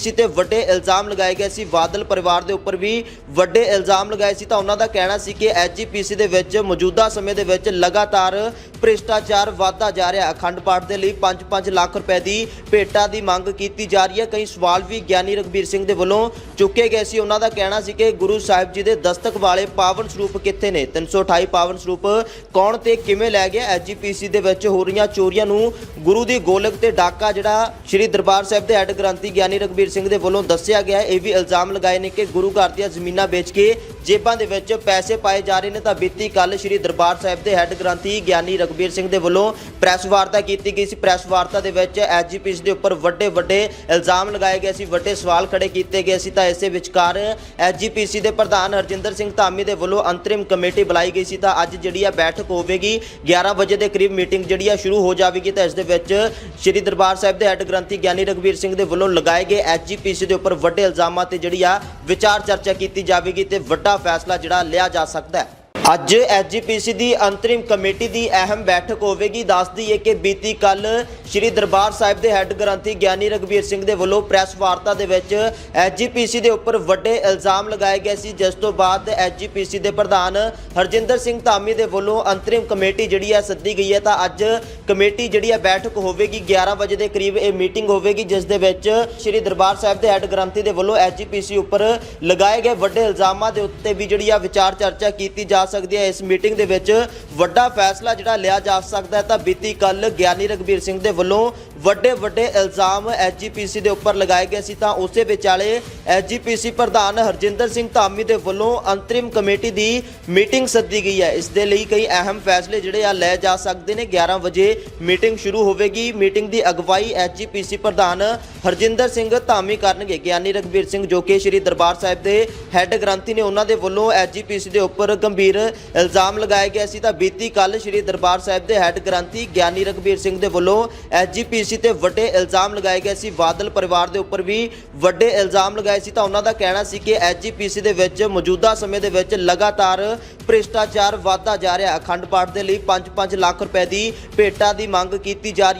ਸੀ ਤੇ ਵੱਡੇ ਇਲਜ਼ਾਮ ਲਗਾਏ ਗਏ ਸੀ। ਬਾਦਲ ਪਰਿਵਾਰ ਦੇ ਉੱਪਰ ਵੀ ਵੱਡੇ ਇਲਜ਼ਾਮ ਲਗਾਏ ਸੀ। ਤਾਂ ਉਹਨਾਂ ਦਾ ਕਹਿਣਾ ਸੀ ਕਿ ਐਸਜੀਪੀਸੀ ਦੇ ਵਿੱਚ ਮੌਜੂਦਾ ਸਮੇਂ ਦੇ ਵਿੱਚ ਲਗਾਤਾਰ ਭ੍ਰਿਸ਼ਟਾਚਾਰ ਵਧਦਾ ਜਾ ਰਿਹਾ। ਅਖੰਡ ਪਾਠ ਦੇ ਲਈ 5-5 ਲੱਖ ਰੁਪਏ ਦੀ ਭੇਟਾ ਦੀ ਮੰਗ ਕੀਤੀ ਜਾ ਰਹੀ ਹੈ। ਕਈ ਸਵਾਲ ਵੀ ਗਿਆਨੀ ਰਗਵੀਰ ਸਿੰਘ ਦੇ ਵੱਲੋਂ ਚੁੱਕੇ ਗਏ ਸੀ। ਉਹਨਾਂ ਦਾ ਕਹਿਣਾ ਸੀ ਕਿ ਗੁਰੂ ਸਾਹਿਬ ਜੀ ਦੇ ਦਸਤਕ ਵਾਲੇ ਪਾਵਨ ਸਰੂਪ ਕਿੱਥੇ ਨੇ? 328 ਪਾਵਨ ਸਰੂਪ ਕੌਣ ਤੇ ਕਿਵੇਂ ਲੈ ਗਿਆ? ਐਸਜੀਪੀਸੀ ਦੇ ਵਿੱਚ ਹੋ ਰਹੀਆਂ ਚੋਰੀਆਂ ਨੂੰ ਗੁਰੂ ਦੀ ਗੋਲਕ ਤੇ ਡਾਕਾ ਜਿਹੜਾ ਸ੍ਰੀ ਦਰਬਾਰ ਸਾਹਿਬ ਦੇ ਹੈੱਡ ਗ੍ਰੰਥੀ ਗਿਆਨੀ ਰਗਵੀਰ ਸਿੰਘ ਦੇ ਵੱਲੋਂ ਦੱਸਿਆ ਗਿਆ ਇਹ ਵੀ ਇਲਜ਼ਾਮ ਲਗਾਏ ਨੇ ਕਿ ਗੁਰੂ ਘਰ ਦੀਆਂ ਜ਼ਮੀਨਾਂ ਵੇਚ ਕੇ ਜੇਬਾਂ ਦੇ ਵਿੱਚ ਪੈਸੇ ਪਾਏ ਜਾ ਰਹੇ ਨੇ, ਤਾਂ ਬੀਤੀ ਕੱਲ ਸ੍ਰੀ ਦਰਬਾਰ ਸਾਹਿਬ ਦੇ ਹੈੱਡ ਗ੍ਰੰਥੀ ਗਿਆਨੀ ਰਗਵੀਰ ਸਿੰਘ ਦੇ ਵੱਲੋਂ ਪ੍ਰੈਸ ਵਾਰਤਾ ਕੀਤੀ ਗਈ ਸੀ। ਪ੍ਰੈਸ ਵਾਰਤਾ ਦੇ ਵਿੱਚ ਐਸਜੀਪੀਸੀ ਦੇ ਉੱਪਰ ਵੱਡੇ ਵੱਡੇ ਇਲਜ਼ਾਮ ਲਗਾਏ ਗਏ ਸੀ, ਵੱਡੇ ਸਵਾਲ ਖੜੇ ਕੀਤੇ ਗਏ ਸੀ। ਤਾਂ ਇਸੇ ਵਿਚਕਾਰ ਐਸਜੀਪੀਸੀ ਦੇ ਪ੍ਰਧਾਨ ਹਰਜਿੰਦਰ ਸਿੰਘ ਧਾਮੀ ਦੇ ਵੱਲੋਂ ਅੰਤਰਿਮ ਕਮੇਟੀ ਬੁਲਾਈ ਗਈ ਸੀ। ਤਾਂ ਅੱਜ ਜਿਹੜੀ ਆ ਬੈਠਕ ਹੋਵੇਗੀ 11 ਵਜੇ ਦੇ ਕਰੀਬ ਮੀਟਿੰਗ ਜਿਹੜੀ ਆ ਸ਼ੁਰੂ ਹੋ ਜਾਵੇਗੀ। ਤਾਂ ਇਸ ਦੇ ਵਿੱਚ ਸ੍ਰੀ ਦਰਬਾਰ ਸਾਹਿਬ ਦੇ ਹੈੱਡ ਗ੍ਰੰਥੀ ਗਿਆਨੀ ਰਗਵੀਰ ਸਿੰਘ ਦੇ ਵੱਲੋਂ ਲਗਾਏ ਗਏ ਐਸਜੀਪੀਸੀ ਦੇ ਉੱਪਰ ਵੱਡੇ ਇਲਜ਼ਾਮਾਂ ਤੇ ਜਿਹੜੀ ਆ ਵਿਚਾਰ ਚਰਚਾ ਕੀਤੀ ਜਾਵੇਗੀ ਤੇ ਵੱਡਾ ਫੈਸਲਾ ਜਿਹੜਾ ਲਿਆ ਜਾ ਸਕਦਾ ਹੈ। ਅੱਜ ਐਸਜੀਪੀਸੀ ਦੀ ਅੰਤਰਿਮ ਕਮੇਟੀ ਦੀ ਅਹਿਮ ਬੈਠਕ ਹੋਵੇਗੀ। ਦੱਸਦੀ ਹੈ ਕਿ ਬੀਤੀ ਕੱਲ ਸ੍ਰੀ ਦਰਬਾਰ ਸਾਹਿਬ ਦੇ ਹੈੱਡ ਗ੍ਰੰਥੀ ਗਿਆਨੀ ਰਗਵੀਰ ਸਿੰਘ ਦੇ ਵੱਲੋਂ ਪ੍ਰੈਸ ਵਾਰਤਾ ਦੇ ਵਿੱਚ ਐਸਜੀਪੀਸੀ ਦੇ ਉੱਪਰ ਵੱਡੇ ਇਲਜ਼ਾਮ ਲਗਾਏ ਗਏ ਸੀ, ਜਿਸ ਤੋਂ ਬਾਅਦ ਐਸਜੀਪੀਸੀ ਦੇ ਪ੍ਰਧਾਨ ਹਰਜਿੰਦਰ ਸਿੰਘ ਧਾਮੀ ਦੇ ਵੱਲੋਂ ਅੰਤਰਿਮ ਕਮੇਟੀ ਜਿਹੜੀ ਹੈ ਸੱਦੀ ਗਈ ਹੈ। ਤਾਂ ਅੱਜ ਕਮੇਟੀ ਜਿਹੜੀ ਹੈ ਬੈਠਕ ਹੋਵੇਗੀ 11 ਵਜੇ ਦੇ ਕਰੀਬ ਇਹ ਮੀਟਿੰਗ ਹੋਵੇਗੀ, ਜਿਸ ਦੇ ਵਿੱਚ ਸ੍ਰੀ ਦਰਬਾਰ ਸਾਹਿਬ ਦੇ ਹੈੱਡ ਗ੍ਰੰਥੀ ਦੇ ਵੱਲੋਂ ਐਸਜੀਪੀਸੀ ਉੱਪਰ ਲਗਾਏ ਗਏ ਵੱਡੇ ਇਲਜ਼ਾਮਾਂ ਦੇ ਉੱਤੇ ਵੀ ਜਿਹੜੀ ਆ ਵਿਚਾਰ ਚਰਚਾ ਕੀਤੀ ਜਾ ਸਕਦੀ ਹੈ। ਇਸ ਮੀਟਿੰਗ ਦੇ ਵਿੱਚ ਵੱਡਾ ਫੈਸਲਾ ਜਿਹੜਾ ਲਿਆ ਜਾ ਸਕਦਾ ਹੈ ਤਾਂ ਬੀਤੀ ਕੱਲ ਗਿਆਨੀ ਰਗਵੀਰ ਸਿੰਘ ਦੇ ਵੱਲੋਂ ਵੱਡੇ ਵੱਡੇ ਇਲਜ਼ਾਮ ਐਸਜੀਪੀਸੀ ਦੇ ਉੱਪਰ ਲਗਾਏ ਗਏ ਸੀ, ਤਾਂ ਉਸੇ ਵਿਚਾਲੇ ਐਸਜੀਪੀਸੀ ਪ੍ਰਧਾਨ ਹਰਜਿੰਦਰ ਸਿੰਘ ਧਾਮੀ ਦੇ ਵੱਲੋਂ ਅੰਤਰਿਮ ਕਮੇਟੀ ਦੀ ਮੀਟਿੰਗ ਸੱਦੀ ਗਈ ਹੈ। ਇਸ ਦੇ ਲਈ ਕਈ ਅਹਿਮ ਫੈਸਲੇ ਜਿਹੜੇ ਆ ਲੈ ਜਾ ਸਕਦੇ ਨੇ। 11 ਵਜੇ ਮੀਟਿੰਗ ਸ਼ੁਰੂ ਹੋਵੇਗੀ। ਮੀਟਿੰਗ ਦੀ ਅਗਵਾਈ ਐਸਜੀਪੀਸੀ ਪ੍ਰਧਾਨ ਹਰਜਿੰਦਰ ਸਿੰਘ ਧਾਮੀ ਕਰਨਗੇ। ਗਿਆਨੀ ਰਘਬੀਰ ਸਿੰਘ ਜੋ ਕਿ ਸ੍ਰੀ ਦਰਬਾਰ ਸਾਹਿਬ ਦੇ ਹੈੱਡ ਗ੍ਰੰਥੀ ਨੇ, ਉਹਨਾਂ ਦੇ ਵੱਲੋਂ ਐਸਜੀਪੀਸੀ ਦੇ ਉੱਪਰ ਗੰਭੀਰ ਇਲਜ਼ਾਮ ਲਗਾਏ ਗਏ ਸੀ। ਤਾਂ ਬੀਤੀ ਕੱਲ ਸ੍ਰੀ ਦਰਬਾਰ ਸਾਹਿਬ ਦੇ ਹੈੱਡ ਗ੍ਰੰਥੀ ਗਿਆਨੀ ਰਘਬੀਰ ਸਿੰਘ ਦੇ ਵੱਲੋਂ ਐਸਜੀਪੀਸੀ ਤੇ ਵੱਡੇ ਇਲਜ਼ਾਮ ਲਗਾਏ ਗਏ ਸੀ। ਬਾਦਲ ਪਰਿਵਾਰ ਦੇ ਉੱਪਰ ਵੀ ਵੱਡੇ ਇਲਜ਼ਾਮ ਲਗਾਏ ਸੀ ਤਾਂ ਉਹਨਾਂ ਦਾ ਕਹਿਣਾ ਸੀ ਕਿ ਐਸਜੀਪੀਸੀ ਦੇ ਵਿੱਚ ਮੌਜੂਦਾ ਸਮੇਂ ਦੇ ਵਿੱਚ ਲਗਾਤਾਰ ਭ੍ਰਿਸ਼ਟਾਚਾਰ ਵਧਦਾ ਜਾ ਰਿਹਾ। ਅਖੰਡ ਪਾਠ ਦੇ ਲਈ 5-5 ਲੱਖ ਰੁਪਏ ਦੀ ਭੇਟਾ ਦੀ ਮੰਗ ਕੀਤੀ ਜਾ ਰਹੀ